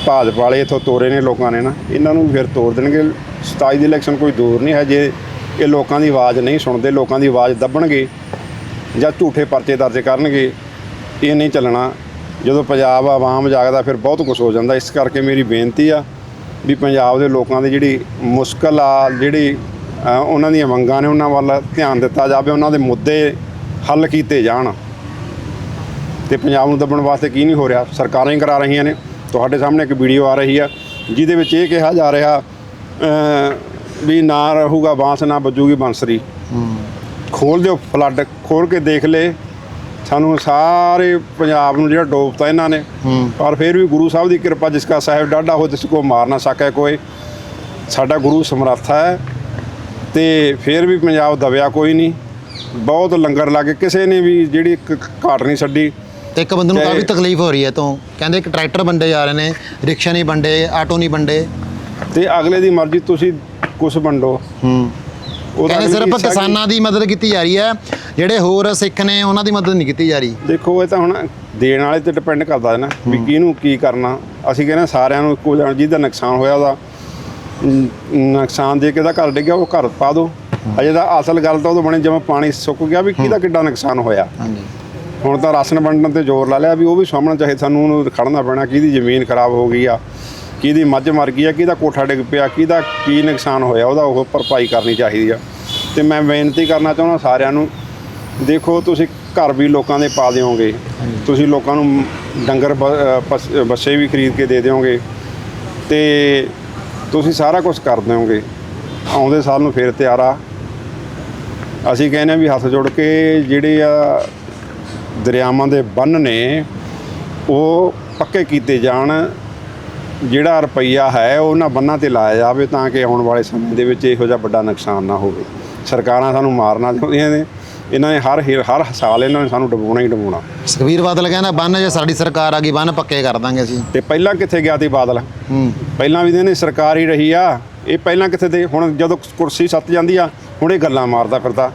ਭਾਜਪਾ ਵਾਲੇ ਇਥੋਂ ਤੋਰੇ ਨੇ ਲੋਕਾਂ ਨੇ ਨਾ, ਇਹਨਾਂ ਨੂੰ ਫਿਰ ਤੋੜ ਦੇਣਗੇ। 27 ਦੀ ਇਲੈਕਸ਼ਨ ਕੋਈ ਦੂਰ ਨਹੀਂ ਹੈ, ਜੇ ਇਹ ਲੋਕਾਂ ਦੀ ਆਵਾਜ਼ ਨਹੀਂ ਸੁਣਦੇ, ਲੋਕਾਂ ਦੀ ਆਵਾਜ਼ ਦੱਬਣਗੇ ਜਾਂ ਝੂਠੇ ਪਰਚੇ ਦਰਜ ਕਰਨਗੇ, ਇਹ ਨਹੀਂ ਚੱਲਣਾ। ਜਦੋਂ ਪੰਜਾਬ ਆਵਾਮ ਜਾਗਦਾ, ਫਿਰ ਬਹੁਤ ਕੁਝ ਹੋ ਜਾਂਦਾ। ਇਸ ਕਰਕੇ ਮੇਰੀ ਬੇਨਤੀ ਆ ਵੀ ਪੰਜਾਬ ਦੇ ਲੋਕਾਂ ਦੀ ਜਿਹੜੀ ਮੁਸ਼ਕਲ ਆ, ਜਿਹੜੀ ਉਹਨਾਂ ਦੀਆਂ ਮੰਗਾਂ ਨੇ, ਉਹਨਾਂ ਵੱਲ ਧਿਆਨ ਦਿੱਤਾ ਜਾਵੇ, ਉਹਨਾਂ ਦੇ ਮੁੱਦੇ ਹੱਲ ਕੀਤੇ ਜਾਣ। ਤੇ ਪੰਜਾਬ ਨੂੰ ਦੱਬਣ ਵਾਸਤੇ ਕੀ ਨਹੀਂ ਹੋ ਰਿਹਾ? ਸਰਕਾਰਾਂ ਹੀ ਕਰਾ ਰਹੀਆਂ ਨੇ। ਤੁਹਾਡੇ ਸਾਹਮਣੇ ਇੱਕ ਵੀਡੀਓ ਆ ਰਹੀ ਆ, ਜਿਹਦੇ ਵਿੱਚ ਇਹ ਕਿਹਾ ਜਾ ਰਿਹਾ ਵੀ ਨਾ ਰਹੂਗਾ ਬਾਂਸ, ਨਾ ਵੱਜੂਗੀ ਬੰਸਰੀ। ਖੋਲ ਦਿਓ ਫਲੱਡ ਖੋਲ ਕੇ ਦੇਖ ਲੈ ਸਾਨੂੰ ਸਾਰੇ ਪੰਜਾਬ ਨੂੰ ਜਿਹੜਾ ਡੋਬਤਾ ਇਹਨਾਂ ਨੇ। ਪਰ ਫਿਰ ਵੀ ਗੁਰੂ ਸਾਹਿਬ ਦੀ ਕਿਰਪਾ ਜਿਸ ਕਾ ਸਾਹਿਬ ਡਾਢਾ ਹੋ ਜਿਸ ਕੋ ਮਾਰ ਨਾ ਸਕੇ ਕੋਈ। ਸਾਡਾ ਗੁਰੂ ਸਮਰੱਥ ਹੈ। ਤੇ ਫਿਰ ਵੀ ਪੰਜਾਬ ਦਬਿਆ ਕੋਈ ਨਹੀਂ। ਬਹੁਤ ਲੰਗਰ ਲਾ ਕੇ ਕਿਸੇ ਨੇ ਵੀ ਜਿਹੜੀ ਇੱਕ ਘਾਟ ਨਹੀਂ ਛੱਡੀ। ਤੇ ਇੱਕ ਬੰਦੇ ਨੂੰ ਕਾਫੀ ਤਕਲੀਫ ਹੋ ਰਹੀ ਹੈ ਤੋਂ। ਕਹਿੰਦੇ ਇੱਕ ਟਰੈਕਟਰ ਵੰਡੇ ਜਾ ਰਹੇ ਨੇ ਰਿਕਸ਼ਾ ਨਹੀਂ ਵੰਡੇ ਆਟੋ ਨਹੀਂ ਵੰਡੇ। ਤੇ ਅਗਲੇ ਦੀ ਮਰਜ਼ੀ ਤੁਸੀਂ ਕੁਛ ਵੰਡੋ। ਹੂੰ। ਕਹਿੰਦੇ ਸਿਰਫ ਕਿਸਾਨਾਂ ਦੀ ਮਦਦ ਕੀਤੀ ਜਾ ਰਹੀ ਹੈ। ਜਿਹੜੇ ਹੋਰ ਸਿੱਖ ਨੇ ਉਹਨਾਂ ਦੀ ਮਦਦ ਨਹੀਂ ਕੀਤੀ ਜਾ ਰਹੀ। ਦੇਖੋ ਇਹ ਤਾਂ ਹੁਣ ਦੇਣ ਵਾਲੇ ਤੇ ਡਿਪੈਂਡ ਕਰਦਾ ਹੈ ਨਾ ਵੀ ਕਿਹਨੂੰ ਕੀ ਕਰਨਾ। ਅਸੀਂ ਕਹਿੰਦੇ ਸਾਰਿਆਂ ਨੂੰ ਇੱਕੋ ਜਿਹਾ ਜਿਹਦਾ ਨੁਕਸਾਨ ਹੋਇਆ ਉਹਦਾ। ਨੁਕਸਾਨ ਦੇ ਕੇ ਦਾ ਘਰ ਡਿੱਗਿਆ ਉਹ ਘਰ ਪਾ ਦਿਓ ਅਜੇ ਤਾਂ ਅਸਲ ਗੱਲ ਤਾਂ ਉਦੋਂ ਬਣੀ ਜਿਵੇਂ ਪਾਣੀ ਸੁੱਕ ਗਿਆ ਵੀ ਕਿਹਦਾ ਕਿੱਡਾ ਨੁਕਸਾਨ ਹੋਇਆ। ਹਾਂਜੀ। ਹੁਣ ਤਾਂ ਰਾਸ਼ਨ ਵੰਡਣ ਤੇ ਜ਼ੋਰ ਲਾ ਲਿਆ ਵੀ ਉਹ ਵੀ ਸਾਹਮਣੇ ਚਾਹੇ ਸਾਨੂੰ ਉਹਨੂੰ ਖੜਨਾ ਪੈਣਾ ਕਿਹਦੀ ਜ਼ਮੀਨ ਖਰਾਬ ਹੋ ਗਈ ਆ। ਕਿਹਦੀ ਮੱਝ ਮਰ ਗਈ ਆ, ਕਿਹਦਾ ਕੋਠਾ ਡਿੱਗ ਪਿਆ, ਕਿਹਦਾ ਕੀ ਨੁਕਸਾਨ ਹੋਇਆ, ਉਹਦਾ ਉਹ ਭਰਪਾਈ ਕਰਨੀ ਚਾਹੀਦੀ ਆ। ਤੇ ਮੈਂ ਬੇਨਤੀ ਕਰਨਾ ਚਾਹੁੰਦਾ ਸਾਰਿਆਂ ਨੂੰ, ਦੇਖੋ ਤੁਸੀਂ ਘਰ ਵੀ ਲੋਕਾਂ ਦੇ ਪਾ ਦਿਓਗੇ, ਤੁਸੀਂ ਲੋਕਾਂ ਨੂੰ ਡੰਗਰ ਬ- ਬੱਸੇ ਵੀ ਖਰੀਦ ਕੇ ਦੇ ਦਿਓਗੇ, ਤੇ ਤੁਸੀਂ ਸਾਰਾ ਕੁਝ ਕਰ ਦਿਓਗੇ, ਆਉਂਦੇ ਸਾਲ ਨੂੰ ਫੇਰ ਤਿਆਰ ਆ। ਅਸੀਂ ਕਹਿੰਦੇ ਹਾਂ ਵੀ ਹੱਥ ਜੋੜ ਕੇ ਜਿਹੜੇ ਆ ਦਰਿਆਵਾਂ ਦੇ ਬੰਨ ਨੇ, ਉਹ ਪੱਕੇ ਕੀਤੇ ਜਾਣ ਜਿਹੜਾ ਰੁਪਈਆ ਹੈ ਉਹ ਉਹਨਾਂ ਬੰਨਾਂ ਤੇ ਲਾਇਆ ਜਾਵੇ ਤਾਂ ਕਿ ਆਉਣ ਵਾਲੇ ਸਮੇਂ ਦੇ ਵਿੱਚ ਇਹੋ ਜਿਹਾ ਵੱਡਾ ਨੁਕਸਾਨ ਨਾ ਹੋਵੇ। ਸਰਕਾਰਾਂ ਸਾਨੂੰ ਮਾਰਨਾ ਚਾਹੁੰਦੀਆਂ ਨੇ। ਇਹਨਾਂ ਨੇ ਹਰ ਹਰ ਸਾਲ ਇਹਨਾਂ ਨੇ ਸਾਨੂੰ ਡੁਬੋਣਾ ਹੀ ਡੁਬੋਣਾ। ਸੁਖਬੀਰ ਬਾਦਲ ਕਹਿੰਦਾ ਬੰਨ ਜੇ ਸਾਡੀ ਸਰਕਾਰ ਆ ਗਈ ਬੰਨ ਪੱਕੇ ਕਰ ਦਾਂਗੇ ਅਸੀਂ। ਤੇ ਪਹਿਲਾਂ ਕਿੱਥੇ ਗਿਆ ਤੀ ਬਾਦਲ? ਹੂੰ। ਪਹਿਲਾਂ ਵੀ ਇਹਨੇ ਸਰਕਾਰ ਹੀ ਰਹੀ ਆ। ਇਹ ਪਹਿਲਾਂ ਕਿੱਥੇ ਤੇ? ਹੁਣ ਜਦੋਂ ਕੁਰਸੀ ਸੱਤ ਜਾਂਦੀ ਆ ਹੁਣ ਇਹ ਗੱਲਾਂ ਮਾਰਦਾ ਫਿਰਦਾ।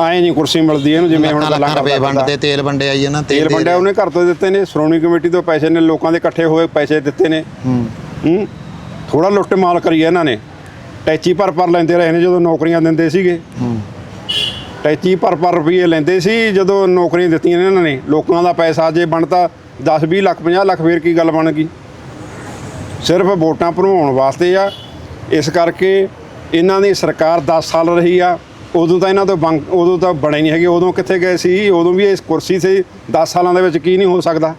ਆਏ ਨਹੀਂ ਕੁਰਸੀ ਮਿਲਦੀ ਇਹਨੂੰ ਜਿਵੇਂ ਹੁਣ ਲੱਖਾਂ ਲੱਖਾਂ ਰੁਪਏ। ਵੰਡਦੇ ਤੇਲ ਵੰਡੇ ਆਈ ਨਾ ਤੇਲ ਵੰਡਿਆ ਉਹਨੇ ਘਰ ਤੋਂ ਦਿੱਤੇ ਨੇ ਸ਼੍ਰੋਮਣੀ ਕਮੇਟੀ ਤੋਂ ਪੈਸੇ ਨੇ ਲੋਕਾਂ ਦੇ ਇਕੱਠੇ ਹੋਏ ਪੈਸੇ ਦਿੱਤੇ ਨੇ। ਹੂੰ। ਹੂੰ। ਥੋੜਾ ਲੁੱਟ ਮਾਲ ਕਰੀ ਇਹਨਾਂ ਨੇ। ਟੈਚੀ ਪਰ ਪਰ ਲੈਂਦੇ ਰਹੇ ਨੇ ਜਦੋਂ ਨੌਕਰੀਆਂ ਦਿੰਦੇ ਸੀਗੇ। ਹੂੰ। ਟੈਚੀ ਪਰ ਪਰ ਰੁਪਏ ਲੈਂਦੇ ਸੀ ਜਦੋਂ ਨੌਕਰੀਆਂ ਦਿੱਤੀਆਂ ਨੇ ਇਹਨਾਂ ਨੇ। ਲੋਕਾਂ ਦਾ ਪੈਸਾ ਜੇ ਬਣਤਾ 10 20 ਲੱਖ 50 ਲੱਖ ਫੇਰ ਕੀ ਗੱਲ ਬਣ ਗਈ? ਸਿਰਫ ਵੋਟਾਂ ਭਰਵਾਉਣ ਵਾਸਤੇ ਆ। ਇਸ ਕਰਕੇ ਇਹਨਾਂ ਦੀ ਸਰਕਾਰ 10 ਸਾਲ ਰਹੀ ਆ। ਉਦੋਂ ਤਾਂ ਇਹਨਾਂ ਤੋਂ ਬੰਕ ਉਦੋਂ ਤਾਂ ਬਣੇ ਨਹੀਂ ਹੈਗੇ ਉਦੋਂ ਕਿੱਥੇ ਗਏ ਸੀ ਉਦੋਂ ਵੀ ਇਸ ਕੁਰਸੀ ਤੇ 10 ਸਾਲਾਂ ਦੇ ਵਿੱਚ ਕੀ ਨਹੀਂ ਹੋ ਸਕਦਾ।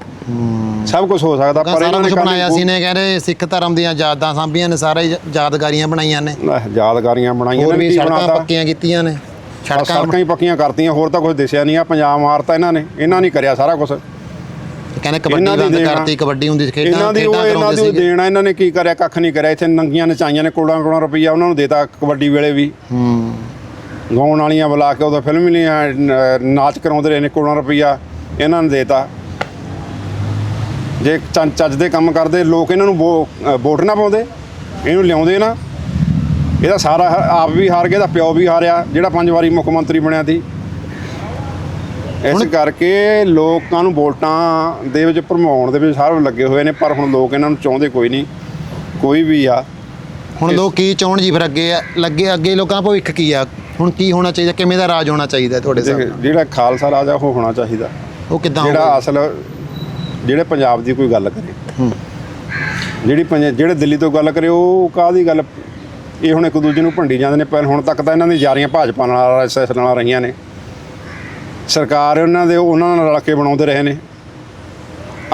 ਸਭ ਕੁਝ ਹੋ ਸਕਦਾ ਸਾਰਾ ਕੁਝ ਕਦੇ ਬਣਾਇਆ ਸੀ ਨੇ ਕਹਿੰਦੇ ਸਿੱਖ ਧਰਮ ਦੀਆਂ ਯਾਦਾਂ ਸਾਂਭੀਆਂ ਨੇ ਸਾਰੇ ਯਾਦਗਾਰੀਆਂ ਬਣਾਈਆਂ ਨੇ। ਯਾਦਗਾਰੀਆਂ ਬਣਾਈਆਂ ਨੇ ਵੀ ਸੜਕਾਂ ਪੱਕੀਆਂ ਕੀਤੀਆਂ ਨੇ ਸੜਕਾਂ ਸੜਕਾਂ ਹੀ ਪੱਕੀਆਂ ਕਰਤੀਆਂ ਹੋਰ ਤਾਂ ਕੁਝ ਦਿਸਿਆ ਨਹੀਂ ਆ ਪੰਜਾਬ ਮਾਰਤਾ ਇਹਨਾਂ ਨੇ ਇਹਨਾਂ ਨਹੀਂ ਕਰਿਆ ਸਾਰਾ ਕੁਝ ਕਹਿੰਦੇ ਕਬੱਡੀ ਇਹਨਾਂ ਦੀ ਬੰਦ। ਕਰਤੀ ਕਬੱਡੀ ਹੁੰਦੀ ਸੀ ਖੇਡਾਂ ਇਹਨਾਂ ਦੀ ਉਹ ਇਹਨਾਂ ਦੀ ਦੇਣਾ ਇਹਨਾਂ ਨੇ ਕੀ ਕਰਿਆ ਕੱਖ ਨਹੀਂ ਕਰਿਆ ਇੱਥੇ ਨੰਗੀਆਂ ਨਚਾਈਆਂ ਨੇ ਕਰੋੜਾਂ ਕਰੋੜਾਂ ਰੁਪਈਆ ਉਹਨਾਂ ਨੂੰ ਦੇਤਾ ਕਬੱਡੀ ਵੇਲੇ ਵੀ। ਹੂੰ। ਗਾਉਣ ਵਾਲੀਆਂ ਬੁਲਾ ਕੇ ਉਹਦਾ ਫਿਲਮ ਹੀ ਨਾਚ ਕਰਾਉਂਦੇ ਰਹੇ ਨੇ ਕਰੋੜਾਂ ਰੁਪਈਆ ਇਹਨਾਂ ਨੂੰ ਦੇਤਾ। ਜੇ ਚੱਜ ਦੇ ਕੰਮ ਕਰਦੇ ਲੋਕ ਇਹਨਾਂ ਨੂੰ ਵੋਟ ਨਾ ਪਾਉਂਦੇ ਇਹਨੂੰ ਲਿਆਉਂਦੇ ਨਾ। ਇਹਦਾ ਸਾਰਾ ਆਪ ਵੀ ਹਾਰ ਗਿਆ ਇਹਦਾ ਪਿਓ ਵੀ ਹਾਰਿਆ ਜਿਹੜਾ ਪੰਜ ਵਾਰੀ ਮੁੱਖ ਮੰਤਰੀ ਬਣਿਆ ਸੀ। ਇਸ ਕਰਕੇ ਲੋਕਾਂ ਨੂੰ ਵੋਟਾਂ ਦੇ ਵਿੱਚ ਭਰਮਾਉਣ ਦੇ ਵਿੱਚ ਸਾਰੇ ਲੱਗੇ ਹੋਏ ਨੇ ਪਰ ਹੁਣ ਲੋਕ ਇਹਨਾਂ ਨੂੰ ਚਾਹੁੰਦੇ ਕੋਈ ਨਹੀਂ ਕੋਈ ਵੀ ਆ। ਹੁਣ ਲੋਕ ਕੀ ਚਾਹਣ ਜੀ ਫਿਰ ਅੱਗੇ ਲੱਗੇ ਅੱਗੇ ਲੋਕਾਂ ਭਵਿੱਖ ਕੀ ਆ? ਹੁਣ ਕੀ ਹੋਣਾ ਚਾਹੀਦਾ? ਕਿਵੇਂ ਦਾ ਰਾਜ ਹੋਣਾ ਚਾਹੀਦਾ ਤੁਹਾਡੇ ਨਾਲ ਜਿਹੜਾ ਖਾਲਸਾ ਰਾਜ ਆ ਉਹ ਹੋਣਾ ਚਾਹੀਦਾ। ਉਹ ਕਿਦਾਂ ਜਿਹੜਾ ਅਸਲ ਜਿਹੜੇ ਪੰਜਾਬ ਦੀ ਕੋਈ ਗੱਲ ਕਰੇ। ਹੂੰ। ਜਿਹੜੀ ਪੰਜ ਜਿਹੜੇ ਦਿੱਲੀ ਤੋਂ ਗੱਲ ਕਰੇ ਉਹ ਕਾਹਦੀ ਗੱਲ? ਇਹ ਹੁਣ ਇੱਕ ਦੂਜੇ ਨੂੰ ਭੰਡੀ ਜਾਂਦੇ ਨੇ। ਪਹਿਲ ਹੁਣ ਤੱਕ ਤਾਂ ਇਹਨਾਂ ਦੀ ਜਾਰੀਆਂ ਭਾਜਪਾ ਨਾਲ ਆਰਐਸਐਸ ਨਾਲ ਰਹੀਆਂ ਨੇ। ਸਰਕਾਰ ਉਹਨਾਂ ਦੇ ਉਹਨਾਂ ਨਾਲ ਰਲ ਕੇ ਬਣਾਉਂਦੇ ਰਹੇ ਨੇ।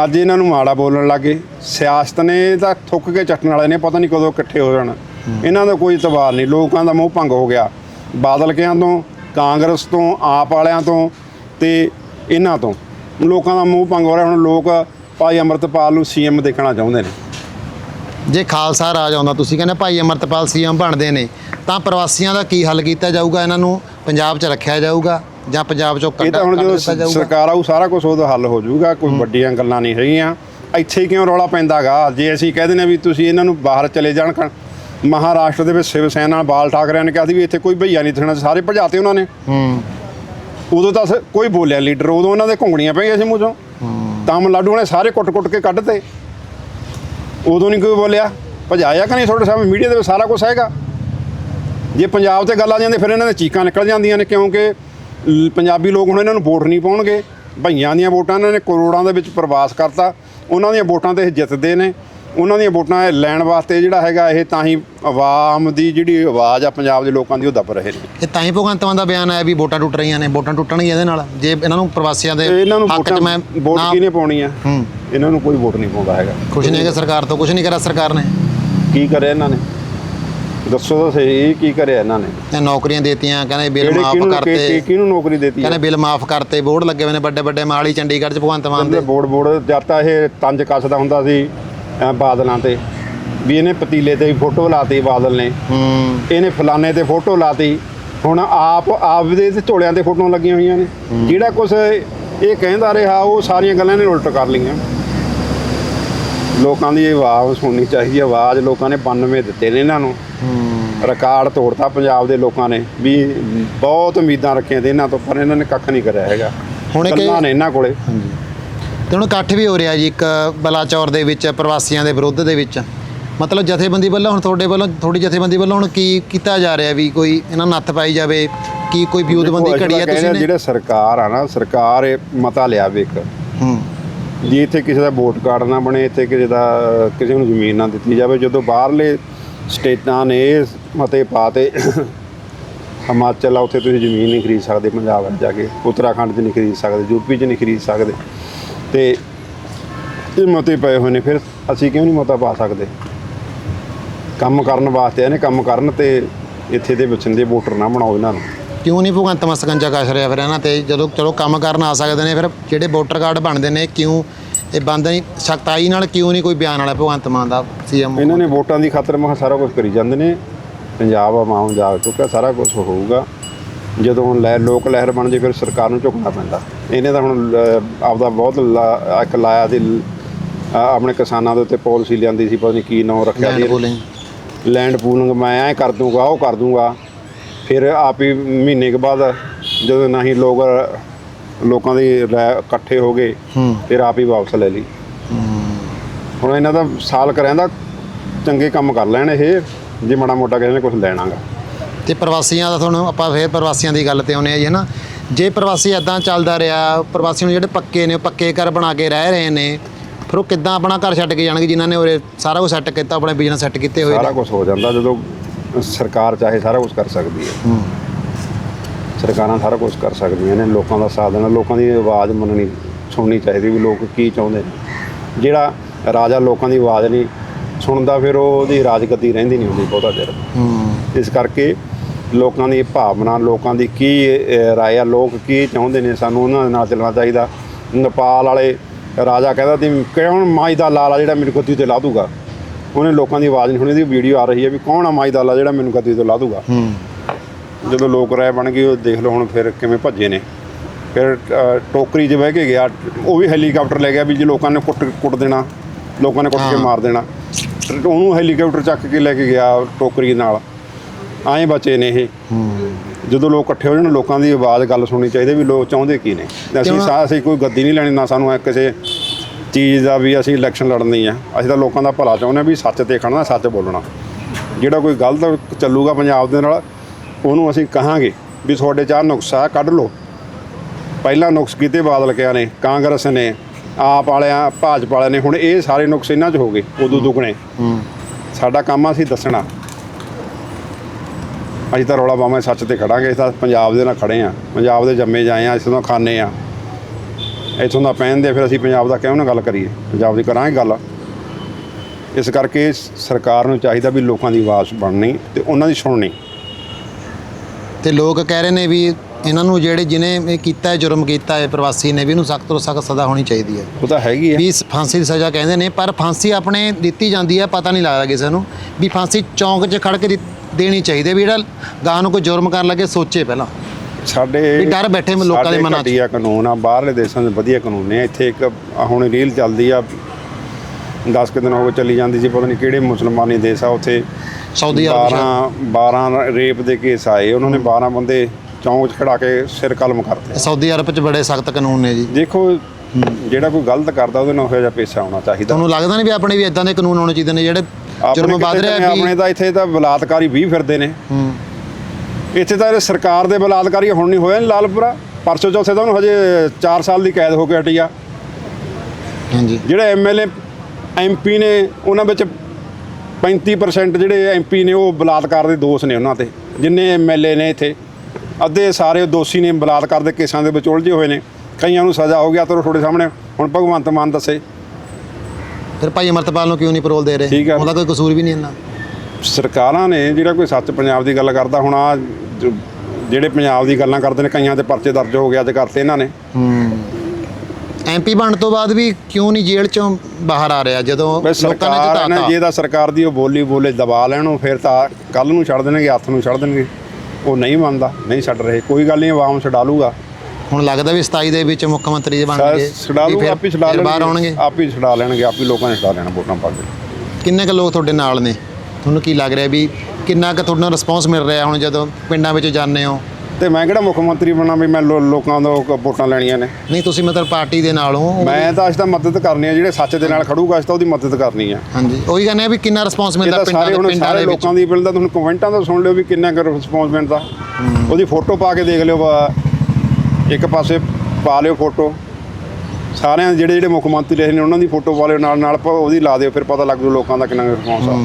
ਅੱਜ ਇਹਨਾਂ ਨੂੰ ਮਾੜਾ ਬੋਲਣ ਲੱਗੇ ਸਿਆਸਤ ਨੇ ਤਾਂ ਥੁੱਕ ਕੇ ਚੱਟਣ ਵਾਲੇ ਨੇ ਪਤਾ ਨਹੀਂ ਕਦੋਂ ਇਕੱਠੇ ਹੋ ਜਾਣ। ਇਹਨਾਂ ਦਾ ਕੋਈ ਇਤਬਾਰ ਨਹੀਂ। ਲੋਕਾਂ ਦਾ ਮੋਹ ਭੰਗ ਹੋ ਗਿਆ। ਬਾਦਲ ਕਿਆਂ ਤੋਂ ਕਾਂਗਰਸ ਤੋਂ ਆਪ ਵਾਲਿਆਂ ਤੋਂ ਤੇ ਇਹਨਾਂ ਤੋਂ। ਲੋਕਾਂ ਦਾ ਮੋਹ ਭੰਗ ਹੋ ਰਿਹਾ ਹੁਣ ਲੋਕ ਭਾਈ ਅਮਰਤਪਾਲ ਨੂੰ ਸੀਐਮ ਦੇਖਣਾ ਚਾਹੁੰਦੇ ਨੇ। ਜੇ ਖਾਲਸਾ ਰਾਜ ਆਉਂਦਾ ਤੁਸੀਂ ਕਹਿੰਦੇ ਭਾਈ ਅਮਰਤਪਾਲ ਸੀਐਮ ਬਣਦੇ ਨੇ ਤਾਂ ਪ੍ਰਵਾਸੀਆਂ ਦਾ ਕੀ ਹੱਲ ਕੀਤਾ ਜਾਊਗਾ? ਇਹਨਾਂ ਨੂੰ ਪੰਜਾਬ 'ਚ ਰੱਖਿਆ ਜਾਊਗਾ ਜਾਂ ਪੰਜਾਬ 'ਚੋਂ ਇਹ ਕੱਢ ਤਾਂ ਹੁਣ ਜਦੋਂ ਸਰਕਾਰ ਆਊ ਸਾਰਾ ਕੁਝ ਉਹਦਾ ਹੱਲ ਹੋ ਜਾਊਗਾ ਕੋਈ ਵੱਡੀਆਂ ਗੱਲਾਂ ਨਹੀਂ ਹੈਗੀਆਂ। ਇੱਥੇ ਕਿਉਂ ਰੌਲਾ ਪੈਂਦਾਗਾ? ਜੇ ਅਸੀਂ ਕਹਿ ਦਿੰਦੇ ਹਾਂ ਵੀ ਤੁਸੀਂ ਇਹਨਾਂ ਨੂੰ ਬਾਹਰ ਚਲੇ ਜਾਣ ਮਹਾਰਾਸ਼ਟਰ ਦੇ ਵਿੱਚ ਸ਼ਿਵ ਸੈਨਾ ਬਾਲ ਠਾਕਰੇ ਨੇ ਕਿਹਾ ਸੀ ਵੀ ਇੱਥੇ ਕੋਈ ਭਈਆ ਨਹੀਂ ਦਿਖਣਾ ਸਾਰੇ ਭਜਾਤੇ ਉਹਨਾਂ ਨੇ। ਹੂੰ। ਉਦੋਂ ਤਾਂ ਕੋਈ ਬੋਲਿਆ ਲੀਡਰ ਉਦੋਂ ਉਹਨਾਂ ਦੇ ਘੁੰਗਣੀਆਂ ਪਈਆਂ ਸੀ ਮੂੰਹ। ਚੋਂ ਤਾਮਿਲਨਾਡੂ ਨੇ ਸਾਰੇ ਕੁੱਟ-ਕੁੱਟ ਕੇ ਕੱਢਤੇ। ਉਦੋਂ ਨਹੀਂ ਕੋਈ ਬੋਲਿਆ। ਭਜਾਇਆ ਕਿ ਨਹੀਂ ਤੁਹਾਡੇ ਸਾਹਮਣੇ? ਮੀਡੀਆ ਦੇ ਵਿੱਚ ਸਾਰਾ ਕੁਝ ਹੈਗਾ। ਜੇ ਪੰਜਾਬ ਤੇ ਗੱਲ ਆ ਜਾਂਦੀ ਫਿਰ ਇਹਨਾਂ ਦੇ ਚੀਕਾਂ ਨਿਕਲ ਜਾਂਦੀਆਂ ਨੇ ਕਿਉਂਕਿ ਪੰਜਾਬੀ ਲੋਕ ਹੁਣ ਇਹਨਾਂ ਨੂੰ ਵੋਟ ਨਹੀਂ ਪਾਉਣਗੇ। ਭਈਆਂ ਦੀਆਂ ਵੋਟਾਂ ਇਹਨਾਂ ਨੇ ਕਰੋੜਾਂ ਦੇ ਵਿੱਚ ਪ੍ਰਵਾਸ ਕਰਤਾ। ਉਹਨਾਂ ਦੀਆਂ ਵੋਟਾਂ ਤੇ ਇਹ ਜਿੱਤਦੇ ਨੇ। ਉਹਨਾਂ ਦੀਆਂ ਵੋਟਾਂ ਲੈਣ ਵਾਸਤੇ ਜਿਹੜਾ ਹੈਗਾ ਇਹ ਤਾਂ ਹੀ ਆਵਾਮ ਦੀ ਜਿਹੜੀ ਆਵਾਜ਼ ਆ ਪੰਜਾਬ ਦੇ ਲੋਕਾਂ ਦੀ ਉਹ ਦੱਬ ਰਹੇ ਨੇ। ਇਹ ਤਾਂ ਹੀ ਭਗਵੰਤ ਮਾਨ ਦਾ ਬਿਆਨ ਆਇਆ ਵੀ ਵੋਟਾਂ ਟੁੱਟ ਰਹੀਆਂ ਨੇ ਵੋਟਾਂ ਟੁੱਟਣਗੀਆਂ ਇਹਦੇ ਨਾਲ। ਜੇ ਇਹਨਾਂ ਨੂੰ ਪ੍ਰਵਾਸੀਆਂ ਦੇ ਇਹਨਾਂ ਨੂੰ ਹੱਕ 'ਚ ਵੋਟਾਂ ਮੈਂ ਵੋਟ ਕਿਹਨੇ ਪਾਉਣੀ ਆ ਹੂੰ। ਇਹਨਾਂ ਨੂੰ ਕੋਈ ਵੋਟ ਨਹੀਂ ਪਾਉਂਦਾ ਹੈਗਾ। ਕੁਛ ਨਹੀਂ ਹੈਗਾ ਸਰਕਾਰ ਤੋਂ ਕੁਛ ਨਹੀਂ ਕਰਿਆ ਸਰਕਾਰ ਨੇ। ਕੀ ਕਰਿਆ ਇਹਨਾਂ ਨੇ? ਦੱਸੋ ਤਾਂ ਸਹੀ ਕੀ ਕਰਿਆ ਇਹਨਾਂ ਨੇ? ਇਹ ਨੌਕਰੀਆਂ ਦੇਤੀਆਂ ਕਹਿੰਦੇ ਬਿੱਲ ਮਾਫ ਕਰਤੇ। ਕਿਹਨੂੰ ਨੌਕਰੀ ਦੇਤੀ? ਕਹਿੰਦੇ ਬਿੱਲ ਮਾਫ ਕਰਤੇ ਬੋਰਡ ਲੱਗੇ ਹੋਏ ਨੇ ਵੱਡੇ ਵੱਡੇ ਮਾਲੀ ਚੰਡੀਗੜ੍ਹ 'ਚ ਭਗਵੰਤ ਮਾਨ ਦੇ। ਬੋਰਡ ਬੋਰਡ ਜਦ ਤਾਂ ਇਹ ਤੰਜ ਕੱਸਦਾ ਹੁੰਦਾ ਸੀ ਅਹ ਬਾਦਲਾਂ ਤੇ ਵੀ ਇਹਨੇ ਪਤੀਲੇ ਤੇ ਫੋਟੋ ਲਾਤੀ ਬਾਦਲ ਨੇ। ਹੂੰ। ਇਹਨੇ ਫਲਾਣੇ ਤੇ ਫੋਟੋ ਲਾਤੀ। ਹੁਣ ਆਪ ਆਪ ਦੇ ਤੇ ਝੋਲਿਆਂ ਤੇ ਫੋਟੋਆਂ ਲੱਗੀਆਂ ਹੋਈਆਂ ਨੇ। ਜਿਹੜਾ ਕੁਝ ਇਹ ਕਹਿੰਦਾ ਰਿਹਾ ਉਹ ਸਾਰੀਆਂ ਗੱਲਾਂ ਨੇ ਉਲਟ ਕਰ ਲਈਆਂ। ਲੋਕਾਂ ਦੀ ਆਵਾਜ਼ ਸੁਣਨੀ ਚਾਹੀਦੀ ਹੈ। ਆਵਾਜ਼ ਲੋਕਾਂ ਨੇ 92 ਦਿੱਤੇ ਨੇ ਇਹਨਾਂ ਨੂੰ। ਰਿਕਾਰਡ ਤੋੜਤਾ ਪੰਜਾਬ ਦੇ ਲੋਕਾਂ ਨੇ। ਵੀ ਬਹੁਤ ਉਮੀਦਾਂ ਰੱਖੀਆਂ ਤੇ ਇਹਨਾਂ ਤੋਂ ਪਰ ਇਹਨਾਂ ਨੇ ਕੱਖ ਨਹੀਂ ਕਰਿਆ ਹੈਗਾ। ਹੁਣ ਇਹ ਕਿ- ਗੱਲਾਂ ਨੇ ਇਹਨਾਂ ਕੋਲੇ। ਤੇ ਹੁਣ ਇਕੱਠ ਵੀ ਹੋ ਰਿਹਾ ਜੀ ਇੱਕ ਬਲਾਚੌਰ ਦੇ ਵਿੱਚ ਪ੍ਰਵਾਸੀਆਂ ਦੇ ਵਿਰੁੱਧ ਦੇ ਵਿੱਚ। ਮਤਲਬ ਜਥੇਬੰਦੀ ਵੱਲੋਂ ਹੁਣ ਤੁਹਾਡੇ ਵੱਲੋਂ ਤੁਹਾਡੀ ਜਥੇਬੰਦੀ ਵੱਲੋਂ ਹੁਣ ਕੀ ਕੀਤਾ ਜਾ ਰਿਹਾ ਵੀ ਕੋਈ ਇਹਨਾਂ ਨੂੰ ਨੱਥ ਪਾਈ ਜਾਵੇ ਕੀ ਕੋਈ ਦੇਖੋ, ਘੜੀ ਹੈ ਤੁਸੀਂ ਨੇ ਜਿਹੜੇ ਸਰਕਾਰ ਆ ਨਾ ਸਰਕਾਰ ਇਹ ਮਤਾ ਲਿਆ ਵੇ ਇੱਕ। ਹੂੰ। ਜੇ ਇੱਥੇ ਕਿਸੇ ਦਾ ਵੋਟ ਕਾਰਡ ਨਾ ਬਣੇ ਇੱਥੇ ਕਿਸੇ ਦਾ ਕਿਸੇ ਨੂੰ ਜ਼ਮੀਨ ਨਾ ਦਿੱਤੀ ਜਾਵੇ ਜਦੋਂ ਬਾਹਰਲੇ ਸਟੇਟਾਂ ਨੇ ਮਤੇ ਪਾਤੇ ਹਿਮਾਚਲ ਆ ਉੱਥੇ ਤੁਸੀਂ ਜ਼ਮੀਨ ਨਹੀਂ ਖਰੀਦ ਸਕਦੇ ਪੰਜਾਬ ਵਿੱਚ ਜਾ ਕੇ ਉੱਤਰਾਖੰਡ 'ਚ ਨਹੀਂ ਖਰੀਦ ਸਕਦੇ ਯੂਪੀ 'ਚ ਨਹੀਂ ਖਰੀਦ ਸਕਦੇ। ਤੇ ਇਹ ਮਤੇ ਪਏ ਹੋਏ ਨੇ ਫਿਰ ਅਸੀਂ ਕਿਉਂ ਨਹੀਂ ਮਤਾ ਪਾ ਸਕਦੇ? ਕੰਮ ਕਰਨ ਵਾਸਤੇ ਇਹਨੇ ਕੰਮ ਕਰਨ ਤੇ ਇੱਥੇ ਦੇ ਵਸਿੰਦੇ ਵੋਟਰ ਨਾ ਬਣਾਓ ਇਹਨਾਂ ਨੂੰ। ਕਿਉਂ ਨਹੀਂ ਭਗਵੰਤ ਮਾਨ ਸਕੰਜਾ ਕਸ ਰਿਹਾ ਫਿਰ ਇਹਨਾਂ ਤੇ? ਜਦੋਂ ਚਲੋ ਕੰਮ ਕਰਨ ਆ ਸਕਦੇ ਨੇ ਫਿਰ ਜਿਹੜੇ ਵੋਟਰ ਕਾਰਡ ਬਣਦੇ ਨੇ ਕਿਉਂ? ਇਹ ਬੰਦ ਨਹੀਂ ਸਖਤਾਈ ਨਾਲ ਕਿਉਂ ਨਹੀਂ ਕੋਈ ਬਿਆਨ ਵਾਲਾ ਭਗਵੰਤ ਮਾਨ ਦਾ ਸੀਐਮ? ਇਹਨਾਂ ਨੇ ਵੋਟਾਂ ਦੀ ਖਾਤਰ ਮੈਂ ਸਾਰਾ ਕੁਝ ਕਰੀ ਜਾਂਦੇ ਨੇ। ਪੰਜਾਬ ਆਵਾਮ ਜਾਗ ਚੁੱਕਾ ਸਾਰਾ ਕੁਝ ਹੋਊਗਾ। ਜਦੋਂ ਲੈ ਲੋਕ ਲਹਿਰ ਬਣ ਜੇ ਫਿਰ ਸਰਕਾਰ ਨੂੰ ਝੁਕਣਾ ਪੈਂਦਾ। ਇਹਨੇ ਤਾਂ ਹੁਣ ਆਪਦਾ ਬਹੁਤ ਇੱਕ ਲਾਇਆ ਸੀ ਆਪਣੇ ਕਿਸਾਨਾਂ ਦੇ ਉੱਤੇ ਪਾਲਿਸੀ ਲਿਆਂਦੀ ਸੀ ਪਤਾ ਨਹੀਂ ਕੀ ਨਾਂ ਰੱਖਿਆ ਲੈਂਡ ਸੀ ਪੂਲਿੰਗ ਲੈਂਡ ਪੂਲਿੰਗ ਮੈਂ ਐਂ ਕਰ ਦੂੰਗਾ ਉਹ ਕਰ ਦੂੰਗਾ। ਫਿਰ ਆਪ ਹੀ ਮਹੀਨੇ ਕੇ ਬਾਅਦ ਜਦੋਂ ਨਹੀਂ ਲੋਕ ਲੋਕਾਂ ਦੀ ਇਕੱਠੇ ਹੋ ਗਏ ਫਿਰ ਆਪ ਹੀ ਵਾਪਸ ਲੈ ਲਈ। ਹੁਣ ਇਹਨਾਂ ਦਾ ਸਾਲ ਕਰਿਆਂਦਾ ਚੰਗੇ ਕੰਮ ਕਰ ਲੈਣ ਇਹ ਜੇ ਮਾੜਾ ਮੋਟਾ ਕਿਸੇ ਨੇ ਕੁਝ ਲੈਣਾਗਾ। ਤੇ ਪ੍ਰਵਾਸੀਆਂ ਦਾ ਤੁਹਾਨੂੰ ਆਪਾਂ ਫੇਰ ਪ੍ਰਵਾਸੀਆਂ ਦੀ ਗੱਲ ਤੇ ਆਉਨੇ ਆ ਜੀ ਹਨਾ? ਜੇ ਪ੍ਰਵਾਸੀ ਇਦਾਂ ਚੱਲਦਾ ਰਿਹਾ ਪ੍ਰਵਾਸੀ ਨੂੰ ਜਿਹੜੇ ਪੱਕੇ ਨੇ ਪੱਕੇ ਘਰ ਬਣਾ ਕੇ ਰਹਿ ਰਹੇ ਨੇ ਫਿਰ ਉਹ ਕਿੱਦਾਂ ਆਪਣਾ ਘਰ ਛੱਡ ਕੇ ਜਾਣਗੇ ਜਿਨ੍ਹਾਂ ਨੇ ਉਰੇ ਸਾਰਾ ਕੁਝ ਸੈੱਟ ਕੀਤਾ ਆਪਣੇ ਬਿਜ਼ਨਸ ਸੈੱਟ ਕੀਤੇ ਹੋਏ ਸਾਰਾ ਨੇ ਕੁਝ ਹੋ ਜਾਂਦਾ ਜਦੋਂ ਸਰਕਾਰ ਚਾਹੇ ਸਾਰਾ ਕੁਝ ਕਰ ਸਕਦੀ ਹੈ। ਸਰਕਾਰਾਂ ਸਾਰਾ ਕੁਝ ਕਰ ਸਕਦੀਆਂ ਨੇ ਲੋਕਾਂ ਦਾ ਸਾਥ ਦੇਣਾ ਲੋਕਾਂ ਦੀ ਆਵਾਜ਼ ਮੰਨਣੀ ਸੁਣਨੀ ਚਾਹੀਦੀ ਵੀ ਲੋਕ ਕੀ ਚਾਹੁੰਦੇ ਨੇ। ਜਿਹੜਾ ਰਾਜਾ ਲੋਕਾਂ ਦੀ ਆਵਾਜ਼ ਨਹੀਂ ਸੁਣਦਾ ਫਿਰ ਉਹਦੀ ਰਾਜਗੱਦੀ ਰਹਿੰਦੀ ਨਹੀਂ ਹੁੰਦੀ ਬਹੁਤਾ ਚਿਰ। ਹੂੰ। ਇਸ ਕਰਕੇ ਲੋਕਾਂ ਦੀ ਭਾਵਨਾ ਲੋਕਾਂ ਦੀ ਕੀ ਰਾਏ ਆ ਲੋਕ ਕੀ ਚਾਹੁੰਦੇ ਨੇ ਸਾਨੂੰ ਉਹਨਾਂ ਦੇ ਨਾਲ ਚੱਲਣਾ ਚਾਹੀਦਾ। ਨੇਪਾਲ ਵਾਲੇ ਰਾਜਾ ਕਹਿੰਦਾ ਸੀ ਕੌਣ ਮਾਈ ਦਾ ਲਾਲਾ ਜਿਹੜਾ ਮੈਨੂੰ ਗੱਦੀ ਤੇ ਲਾ ਦੂਗਾ? ਉਹਨੇ ਲੋਕਾਂ ਦੀ ਆਵਾਜ਼ ਨਹੀਂ ਸੁਣੀ ਦੀ ਵੀਡੀਓ ਆ ਰਹੀ ਹੈ ਵੀ ਕੌਣ ਆ ਮਾਈ ਦਾ ਲਾਲਾ ਜਿਹੜਾ ਮੈਨੂੰ ਗੱਦੀ ਤੇ ਲਾ ਦੂਗਾ? ਜਦੋਂ ਲੋਕ ਰਾਏ ਬਣ ਗਏ ਉਹ ਦੇਖ ਲਓ ਹੁਣ ਫਿਰ ਕਿਵੇਂ ਭੱਜੇ ਨੇ। ਫਿਰ ਟੋਕਰੀ 'ਚ ਬਹਿ ਕੇ ਗਿਆ ਉਹ ਵੀ ਹੈਲੀਕਾਪਟਰ ਲੈ ਗਿਆ ਵੀ ਜੇ ਲੋਕਾਂ ਨੇ ਕੁੱਟ ਕੁੱਟ ਦੇਣਾ ਲੋਕਾਂ ਨੇ ਕੁੱਟ ਕੇ। ਮਾਰ ਦੇਣਾ। ਉਹਨੂੰ ਹੈਲੀਕਾਪਟਰ ਚੱਕ ਕੇ ਲੈ ਕੇ ਗਿਆ ਟੋਕਰੀ ਨਾਲ। ਐਂ ਬਚੇ ਨੇ ਇਹ। ਜਦੋਂ ਲੋਕ ਇਕੱਠੇ ਹੋ ਜਾਣ ਲੋਕਾਂ ਦੀ ਆਵਾਜ਼ ਗੱਲ ਸੁਣਨੀ ਚਾਹੀਦੀ ਵੀ ਲੋਕ ਚਾਹੁੰਦੇ ਕੀ ਨੇ। ਅਸੀਂ ਸਾ ਅਸੀਂ ਕੋਈ ਗੱਦੀ ਨਹੀਂ ਲੈਣੀ ਨਾ ਸਾਨੂੰ ਕਿਸੇ ਚੀਜ਼ ਦਾ ਵੀ ਅਸੀਂ ਇਲੈਕਸ਼ਨ ਲੜਨੀ ਆ। ਅਸੀਂ ਤਾਂ ਲੋਕਾਂ ਦਾ ਭਲਾ ਚਾਹੁੰਦੇ ਹਾਂ ਵੀ ਸੱਚ ਤੇ ਖੜਨਾ ਸੱਚ ਬੋਲਣਾ। ਜਿਹੜਾ ਕੋਈ ਗਲਤ ਚੱਲੂਗਾ ਪੰਜਾਬ ਦੇ ਨਾਲ ਉਹਨੂੰ ਅਸੀਂ ਕਹਾਂਗੇ ਵੀ ਤੁਹਾਡੇ ਚਾਹ ਨੁਕਸਾ ਕੱਢ ਲਓ। ਪਹਿਲਾਂ ਨੁਕਸ ਕੀਤੇ ਬਾਦਲ ਕਿਆ ਨੇ ਕਾਂਗਰਸ ਨੇ ਆਪ ਵਾਲਿਆਂ ਭਾਜਪਾ ਵਾਲਿਆਂ ਨੇ ਹੁਣ ਇਹ ਸਾਰੇ ਨੁਕਸ ਇਹਨਾਂ 'ਚ ਹੋ ਗਏ ਉਦੋਂ ਦੁੱਗਣੇ। ਸਾਡਾ ਕੰਮ ਆ ਅਸੀਂ ਦੱਸਣਾ। ਅਸੀਂ ਤਾਂ ਰੌਲਾ ਪਾਵਾਂ ਸੱਚ ਤੇ ਖੜਾਂਗੇ। ਅਸੀਂ ਤਾਂ ਪੰਜਾਬ ਦੇ ਨਾਲ ਖੜੇ ਆ। ਪੰਜਾਬ ਦੇ ਜੰਮੇ ਜਾਏ ਆ ਇੱਥੋਂ ਦਾ ਖਾਣੇ ਆ। ਇੱਥੋਂ ਦਾ ਪਹਿਨਦੇ ਫਿਰ ਅਸੀਂ ਪੰਜਾਬ ਦਾ ਕਿਉਂ ਨਾ ਗੱਲ ਕਰੀਏ? ਪੰਜਾਬ ਦੀ ਕਰਾਂਗੇ ਗੱਲ। ਇਸ ਕਰਕੇ ਸਰਕਾਰ ਨੂੰ ਚਾਹੀਦਾ ਵੀ ਲੋਕਾਂ ਦੀ ਆਵਾਜ਼ ਬਣਨੀ ਤੇ ਉਹਨਾਂ ਦੀ ਸੁਣਨੀ। ਤੇ ਲੋਕ ਕਹਿ ਰਹੇ ਨੇ ਵੀ ਇਹਨਾਂ ਨੂੰ ਜਿਹੜੇ ਜਿਨੇ ਇਹ ਕੀਤਾ ਹੈ ਜੁਰਮ ਕੀਤਾ ਹੈ ਪ੍ਰਵਾਸੀ ਨੇ ਵੀ ਇਹਨੂੰ ਸਖਤ ਤੋਂ ਸਖਤ ਸਜ਼ਾ ਹੋਣੀ ਚਾਹੀਦੀ ਹੈ। ਉਹ ਤਾਂ ਹੈਗੀ ਆ ਵੀ ਫਾਂਸੀ ਦੀ ਸਜ਼ਾ ਕਹਿੰਦੇ ਨੇ ਪਰ ਫਾਂਸੀ ਆਪਣੇ ਦਿੱਤੀ ਜਾਂਦੀ ਹੈ ਪਤਾ ਨਹੀਂ ਲੱਗਦਾ ਕਿਸੇ ਨੂੰ। ਵੀ ਫਾਂਸੀ ਚੌਂਕ 'ਚ ਖੜ ਕੇ ਦਿੱ- ਦੇਣੀ ਚਾਹੀਦੀ ਹੈ ਵੀ ਜਿਹੜਾ ਗਾਂ ਨੂੰ ਕੋਈ ਜੁਰਮ ਕਰਨ ਲੱਗੇ ਸੋਚੇ ਪਹਿਲਾਂ। ਸਾਡੇ ਵੀ ਡਰ ਬੈਠੇ ਲੋਕਾਂ ਦੇ ਸਾਡੇ ਮਨਾਂ 'ਚ। ਘਟੀਆ ਕਾਨੂੰਨ ਆ ਬਾਹਰਲੇ ਦੇਸ਼ਾਂ ਦੇ ਵਧੀਆ ਕਾਨੂੰਨ ਨੇ। ਇੱਥੇ ਇੱਕ ਹੁਣ ਰੀਲ ਚੱਲਦੀ ਆ 10 ਕੁ ਦਿਨ ਹੋ ਗਏ ਚੱਲੀ ਜਾਂਦੀ ਸੀ ਪਤਾ ਨਹੀਂ ਕਿਹੜੇ ਮੁਸਲਮਾਨੀ ਦੇਸ਼ ਆ ਉੱਥੇ। ਸਾਊਦੀ ਅਰਬ 12 12 ਰੇਪ ਦੇ ਕੇਸ ਆਏ ਉਹਨਾਂ ਨੇ 12 ਬੰਦੇ ਚੌਂਕ 'ਚ ਖੜਾ ਕੇ ਸਿਰ ਕਲਮ ਕਰਤੇ। ਸਾਊਦੀ ਅਰਬ 'ਚ ਬੜੇ ਸਖਤ ਕਾਨੂੰਨ ਨੇ ਜੀ। ਦੇਖੋ ਜਿਹੜਾ ਕੋਈ ਗਲਤ ਕਰਦਾ ਉਹਦੇ ਨਾਲ ਉਹੋ ਜਿਹਾ ਪੇਸ਼ਾ ਆਉਣਾ ਚਾਹੀਦਾ। ਤੁਹਾਨੂੰ ਲੱਗਦਾ ਨਹੀਂ ਵੀ ਆਪਣੇ ਵੀ ਇਦਾਂ ਦੇ ਕਾਨੂੰਨ ਹੋਣੇ ਚਾਹੀਦੇ ਨੇ ਜਿਹੜੇ ਜੁਰਮ ਵੱਧ ਰਿਹਾ ਵੀ ਆਪਣੇ ਤਾਂ ਇੱਥੇ ਤਾਂ ਬਲਾਤਕਾਰੀ 20 ਫਿਰਦੇ ਨੇ। ਹੂੰ। ਇੱਥੇ ਤਾਂ ਸਰਕਾਰ ਦੇ ਬਲਾਤਕਾਰੀ ਹੁਣ ਨਹੀਂ ਨੀ ਲਾਲਪੁਰਾ। ਪਰਸੋਂ ਚੌਥੇ ਤਾਂ ਉਹਨੂੰ ਹਜੇ 4 ਸਾਲ ਦੀ ਕੈਦ ਹੋ ਕੇ ਹਟੀ ਆ। ਹਾਂਜੀ। ਜਿਹੜੇ ਐਮਐਲਏ ਐਮਪੀ ਨੇ ਉਹਨਾਂ ਵਿੱਚ 35% ਜਿਹੜੇ ਐਮਪੀ ਨੇ ਉਹ ਬਲਾਤਕਾਰ ਦੇ ਦੋਸ਼ ਨੇ ਉਹਨਾਂ ਤੇ। ਜਿੰਨੇ ਐਮਐਲਏ ਨੇ ਇੱਥੇ ਅੱਧੇ ਸਾਰੇ ਦੋਸ਼ੀ ਨੇ ਬਲਾਤਕਾਰ ਦੇ ਕੇਸਾਂ ਦੇ ਵਿੱਚ ਉਲਝੇ ਹੋਏ ਨੇ। ਕਈਆਂ ਨੂੰ ਸਜ਼ਾ ਹੋ ਗਿਆ ਤਾਂ ਤੁਹਾਡੇ ਸਾਹਮਣੇ। ਹੁਣ ਭਗਵੰਤ ਮਾਨ ਦੱਸੇ। ਫਿਰ ਭਾਈ ਅਮਰਤਪਾਲ ਨੂੰ ਕਿਉਂ ਨਹੀਂ ਪਰੋਲ ਦੇ ਰਹੇ? ਆ। ਉਹਦਾ ਕੋਈ ਕਸੂਰ ਵੀ ਨਹੀਂ ਇੰਨਾ। ਸਰਕਾਰਾਂ ਨੇ ਜਿਹੜਾ ਕੋਈ ਸੱਚ ਪੰਜਾਬ ਦੀ ਗੱਲ ਕਰਦਾ ਹੁਣ ਆ ਜਿਹੜੇ ਪੰਜਾਬ ਦੀ ਗੱਲਾਂ ਕਰਦੇ ਨੇ ਕਈਆਂ ਤੇ ਪਰਚੇ ਦਰਜ ਹੋ ਗਿਆ ਅੱਜ ਕਰਤੇ ਇਹਨਾਂ ਨੇ। ਐਮਪੀ ਬਣਨ ਤੋਂ ਬਾਅਦ ਵੀ ਕਿਉਂ ਨਹੀਂ ਜੇਲ੍ਹ ਚੋਂ ਬਾਹਰ ਆ ਰਿਹਾ? ਜਦੋਂ ਬਈ ਲੋਕਾਂ ਨੇ ਸਰਕਾਰ ਨੇ ਜਿਤਾਤਾ ਜੇ ਤਾਂ ਸਰਕਾਰ ਦੀ ਉਹ ਬੋਲੀ ਬੋਲੇ ਦਬਾ ਲੈਣ ਉਹ ਫਿਰ ਤਾਂ ਕੱਲ ਨੂੰ ਛੱਡ ਦੇਣਗੇ ਹੱਥ ਨੂੰ ਛੱਡ ਦੇਣਗੇ। ਉਹ ਨਹੀਂ ਮੰਨਦਾ ਨਹੀਂ ਛੱਡ ਰਹੇ। ਕੋਈ ਗੱਲ ਨਹੀਂ ਆਵਾਮ ਛਡਾ ਲੂਗਾ। ਹੁਣ ਲੱਗਦਾ ਵੀ 27 ਦੇ ਵਿੱਚ ਮੁੱਖ ਮੰਤਰੀ ਜੇ ਬਣਨਗੇ ਛਡਾ ਵੀ ਲੂਗਾ ਫਿਰ- ਆਪੇ ਛਡਾ ਫਿਰ ਲੈਣਗੇ ਬਾਹਰ ਆਉਣਗੇ। ਆਪ ਹੀ ਛਡਾ ਲੈਣਗੇ ਆਪ ਹੀ ਲੋਕਾਂ ਨੇ ਛਡਾ ਲੈਣਾ ਵੋਟਾਂ ਪਾ ਕੇ। ਕਿੰਨੇ ਕੁ ਲੋਕ ਤੁਹਾਡੇ ਨਾਲ ਨੇ? ਤੁਹਾਨੂੰ ਕੀ ਲੱਗ ਰਿਹਾ ਵੀ ਕਿੰਨਾ ਕੁ ਤੁਹਾਡਾ ਰਿਸਪੌਂਸ ਮਿਲ ਰਿਹਾ ਹੁਣ ਜਦੋਂ ਪਿੰਡਾਂ ਵਿੱਚ ਜਾਂਦੇ ਹੋ? ਤੇ ਮੈਂ ਕਿਹੜਾ ਮੁੱਖ ਮੰਤਰੀ ਬਣਾ ਵੀ ਮੈਂ ਲੋ- ਲੋਕਾਂ ਤੋਂ ਵੋਟਾਂ ਲੈਣੀਆਂ ਨੇ? ਨਹੀਂ ਤੁਸੀਂ ਮਤਲਬ ਪਾਰਟੀ ਦੇ ਨਾਲ ਹੋ ਮੈਂ ਤਾਂ ਅੱਜ ਤਾਂ ਮਦਦ ਕਰਨੀ ਆ ਜਿਹੜੇ ਸੱਚ ਦੇ ਨਾਲ ਖੜੂਗਾ ਅੱਜ ਤਾਂ ਉਹਦੀ ਮਦਦ ਕਰਨੀ ਆ। ਹਾਂਜੀ ਉਹੀ ਕਹਿੰਦੇ ਆ ਵੀ ਕਿੰਨਾ ਰਿਸਪੌਂਸ ਇਹ ਮਿਲਦਾ ਤਾਂ ਪਿੰਡਾਂ ਸਾਰੇ ਦੇ ਹੁਣ ਪਿੰਡਾਂ ਸਾਰੇ ਦੇ ਵਿੱਚ। ਲੋਕਾਂ ਦੀ ਮਿਲਦਾ ਤੁਹਾਨੂੰ ਕਮੈਂਟਾਂ ਤੋਂ ਸੁਣ ਲਿਓ ਵੀ ਕਿੰਨਾ ਕੁ ਰਿਸਪੌਂਸ ਮਿਲਦਾ। ਉਹਦੀ ਫੋਟੋ ਪਾ ਕੇ ਦੇਖ ਲਿਓ ਵਾ। ਇੱਕ ਪਾਸੇ ਪਾ ਲਿਓ ਫੋਟੋ। ਸਾਰਿਆਂ ਦੇ ਜਿਹੜੇ ਜਿਹੜੇ ਮੁੱਖ ਮੰਤਰੀ ਰਹੇ ਨੇ ਉਹਨਾਂ ਦੀ ਫੋਟੋ ਪਾ ਲਿਓ ਨਾਲ ਨਾਲ ਉਹਦੀ ਲਾ ਦਿਓ ਫਿਰ ਪਤਾ ਲੱਗ ਜੂ ਲੋਕਾਂ ਦਾ ਕਿੰਨਾ ਰਿਸਪੌਂਸ ਆ।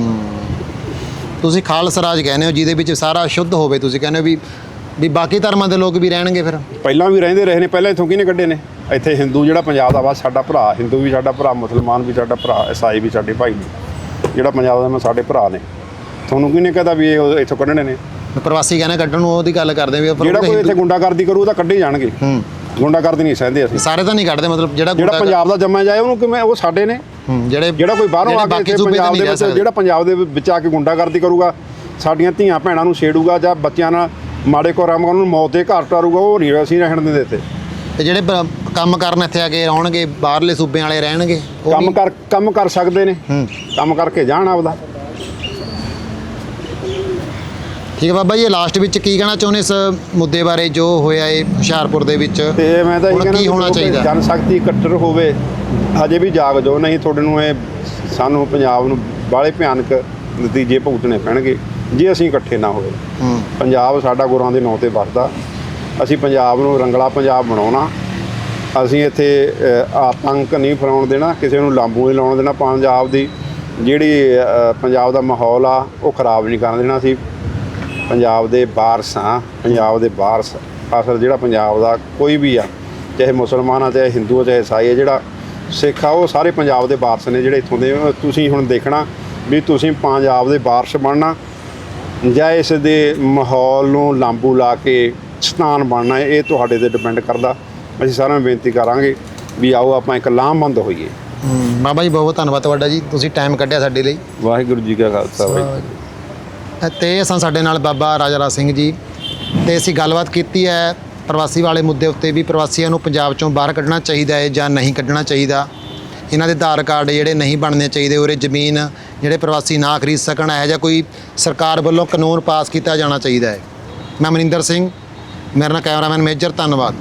ਤੁਸੀਂ ਖਾਲਸਾ ਰਾਜ ਕਹਿੰਦੇ ਹੋ ਜਿਹਦੇ ਵਿੱਚ ਸਾਰਾ ਸ਼ੁੱਧ ਹੋਵੇ ਤੁਸੀਂ ਕਹਿੰਦੇ ਹੋ ਵੀ ਵੀ ਬਾਕੀ ਧਰਮਾਂ ਦੇ ਲੋਕ ਵੀ ਰਹਿਣਗੇ ਫਿਰ। ਪਹਿਲਾਂ ਵੀ ਰਹਿੰਦੇ ਰਹੇ ਨੇ ਪਹਿਲਾਂ ਇਥੋਂ ਕਿਹਨੇ ਕੱਢੇ ਨੇ? ਇੱਥੇ ਹਿੰਦੂ ਜਿਹੜਾ ਪੰਜਾਬ ਦਾ ਵਾ ਸਾਡਾ ਭਰਾ ਹਿੰਦੂ ਵੀ ਸਾਡਾ ਭਰਾ ਮੁਸਲਮਾਨ ਵੀ ਸਾਡਾ ਭਰਾ ਈਸਾਈ ਵੀ ਸਾਡੇ ਭਾਈ ਨੇ। ਜਿਹੜਾ ਪੰਜਾਬ ਦਾ ਮੈਂ ਸਾਡੇ ਭਰਾ ਨੇ। ਤੁਹਾਨੂੰ ਕਿਹਨੇ ਕਹਦਾ ਵੀ ਇਹ ਇੱਥੋਂ ਕੱਢਣੇ ਨੇ? ਪ੍ਰਵਾਸੀ ਕਹਿੰਦੇ ਕੱਢਣ ਨੂੰ ਉਹਦੀ ਗੱਲ ਕਰਦੇ ਵੀ ਜਿਹੜਾ ਕੋਈ ਇੱਥੇ ਗੁੰਡਾਗਰਦੀ ਕਰੂ ਉਹ ਤਾਂ ਕੱਢੇ ਜਾਣਗੇ। ਹੂੰ। ਗੁੰਡਾਗਰਦੀ ਨਹੀਂ ਸਹਿੰਦੇ ਅਸੀਂ। ਸਾਰੇ ਤਾਂ ਨਹੀਂ ਕੱਢਦੇ ਮਤਲਬ ਜਿਹੜਾ ਜਿਹੜਾ ਪੰਜਾਬ ਦਾ ਜੰਮਿਆ ਜਾਏ ਉਹਨੂੰ ਕਿਵੇਂ ਉਹ ਸਾਡੇ ਨੇ। ਹੂੰ, ਜਿਹੜੇ ਜਿਹੜਾ ਕੋਈ ਬਾਹਰੋਂ ਆ ਕੇ ਸੂਬੇ ਪੰਜਾਬ ਦੇ ਵਿੱਚ। ਜਿਹੜਾ ਪੰਜਾਬ ਦੇ ਵਿੱਚ ਆ ਕੇ ਗੁੰਡਾਗਰਦੀ ਕਰੂਗਾ ਸਾਡੀਆਂ ਧੀਆਂ ਭੈਣਾਂ ਨੂੰ ਛੇੜੂਗਾ ਜਾਂ ਬੱਚਿਆਂ ਨਾਲ ਮਾੜੇ ਕੋ ਰਾਮ ਨੂੰ ਮੌਤ ਦੇ ਘਰ ਟਾਰੂਗਾ ਉਹ ਨਹੀਂ ਅਸੀਂ ਰਹਿਣ ਦਿੰਦੇ ਇੱਥੇ। ਤੇ ਜਿਹੜੇ ਕੰਮ ਕਰਨ ਇੱਥੇ ਆ ਕੇ ਆਉਣਗੇ ਬਾਹਰਲੇ ਸੂਬਿਆਂ ਵਾਲੇ ਰਹਿਣਗੇ ਕੰਮ ਕਰ ਕੰਮ ਕਰ ਸਕਦੇ ਨੇ। ਹੂੰ। ਕੰਮ ਕਰਕੇ ਜਾਣ ਆਪਦਾ। ਠੀਕ ਹੈ ਬਾਬਾ ਜੀ ਲਾਸਟ ਵਿੱਚ ਕੀ ਕਹਿਣਾ ਚਾਹੁੰਦੇ ਇਸ ਮੁੱਦੇ ਬਾਰੇ ਜੋ ਹੋਇਆ ਇਹ ਹੁਸ਼ਿਆਰਪੁਰ ਦੇ ਵਿੱਚ? ਤੇ ਮੈਂ ਤਾਂ ਇਹ ਹੁਣ ਕਹਿੰਦਾ ਕੀ ਹੋਣਾ ਚਾਹੀਦਾ? ਜਨ ਸ਼ਕਤੀ ਇਕੱਤਰ ਹੋਵੇ ਹਜੇ ਵੀ ਜਾਗ ਜੋ ਨਹੀਂ ਤੁਹਾਡੇ ਨੂੰ ਇਹ ਸਾਨੂੰ ਪੰਜਾਬ ਨੂੰ ਬਾਹਲੇ ਭਿਆਨਕ ਨਤੀਜੇ ਭੁਗਤਣੇ ਪੈਣਗੇ ਜੇ ਅਸੀਂ ਇਕੱਠੇ ਨਾ ਹੋਏ। ਹੂੰ। ਪੰਜਾਬ ਸਾਡਾ ਗੁਰਾਂ ਦੇ ਨਾਂ ਤੇ ਵੱਸਦਾ ਅਸੀਂ ਪੰਜਾਬ ਨੂੰ ਰੰਗਲਾ ਪੰਜਾਬ ਬਣਾਉਣਾ ਅਸੀਂ ਇੱਥੇ ਆਤੰਕ ਨਹੀਂ ਫੈਲਾਉਣ ਦੇਣਾ ਕਿਸੇ ਨੂੰ ਲਾਂਬੂ ਨਹੀਂ ਲਾਉਣ ਦੇਣਾ ਪੰਜਾਬ ਦੀ ਜਿਹੜੀ ਪੰਜਾਬ ਦਾ ਮਾਹੌਲ ਆ ਉਹ ਖਰਾਬ ਨਹੀਂ ਕਰਨ ਦੇਣਾ ਅਸੀਂ ਪੰਜਾਬ ਦੇ ਵਾਰਸ ਹਾਂ ਪੰਜਾਬ ਦੇ ਵਾਰਸ ਅਸਲ ਜਿਹੜਾ ਪੰਜਾਬ ਦਾ ਕੋਈ ਵੀ ਆ ਚਾਹੇ ਮੁਸਲਮਾਨ ਆ ਚਾਹੇ ਹਿੰਦੂ ਆ ਚਾਹੇ ਈਸਾਈ ਆ ਜਿਹੜਾ ਸਿੱਖ ਆ ਉਹ ਸਾਰੇ ਪੰਜਾਬ ਦੇ ਵਾਰਸ ਨੇ ਜਿਹੜੇ ਇੱਥੋਂ ਦੇ। ਤੁਸੀਂ ਹੁਣ ਦੇਖਣਾ ਵੀ ਤੁਸੀਂ ਪੰਜਾਬ ਦੇ ਵਾਰਸ ਬਣਨਾ ਜਾਂ ਇਸ ਦੇ ਮਾਹੌਲ ਨੂੰ ਲਾਂਬੂ ਲਾ ਕੇ ਸਥਾਨ ਬਣਨਾ ਇਹ ਤੁਹਾਡੇ ਤੇ ਡਿਪੈਂਡ ਕਰਦਾ। ਅਸੀਂ ਸਾਰਿਆਂ ਨੂੰ ਬੇਨਤੀ ਕਰਾਂਗੇ ਵੀ ਆਓ ਆਪਾਂ ਇੱਕ ਲਾਮਬੰਦ ਹੋਈਏ। ਬਾਬਾ ਜੀ ਬਹੁਤ ਬਹੁਤ ਧੰਨਵਾਦ ਤੁਹਾਡਾ ਜੀ। ਤੁਸੀਂ ਟਾਈਮ ਕੱਢਿਆ ਸਾਡੇ ਲਈ। ਵਾਹਿਗੁਰੂ ਜੀ ਕਾ ਖਾਲਸਾ ਵਾਹਿਗੁਰੂ। ਤੇ ਅਸਾਂ ਸਾਡੇ ਨਾਲ ਬਾਬਾ ਰਾਜਾ ਰਾਜ ਸਿੰਘ ਜੀ। ਤੇ ਅਸੀਂ ਗੱਲਬਾਤ ਕੀਤੀ ਹੈ, ਪ੍ਰਵਾਸੀ ਵਾਲੇ ਮੁੱਦੇ ਉੱਤੇ ਵੀ ਪ੍ਰਵਾਸੀਆਂ ਨੂੰ ਪੰਜਾਬ ਚੋਂ ਬਾਹਰ ਕੱਢਣਾ ਚਾਹੀਦਾ ਹੈ ਜਾਂ ਨਹੀਂ ਕੱਢਣਾ ਚਾਹੀਦਾ। ਇਹਨਾਂ ਦੇ ਆਧਾਰ ਕਾਰਡ ਜਿਹੜੇ ਨਹੀਂ ਬਣਨੇ ਚਾਹੀਦੇ, ਉਰੇ ਜ਼ਮੀਨ ਜਿਹੜੇ ਪ੍ਰਵਾਸੀ ਨਾ ਖਰੀਦ ਸਕਣ, ਇਹੋ ਜਿਹਾ ਕੋਈ ਸਰਕਾਰ ਵੱਲੋਂ ਕਾਨੂੰਨ ਪਾਸ ਕੀਤਾ ਜਾਣਾ ਚਾਹੀਦਾ ਹੈ। ਮੈਂ ਮਨਿੰਦਰ ਸਿੰਘ, ਮੇਰਾ ਨਾਮ ਕੈਮਰਾਮੈਨ ਮੇਜਰ, ਧੰਨਵਾਦ।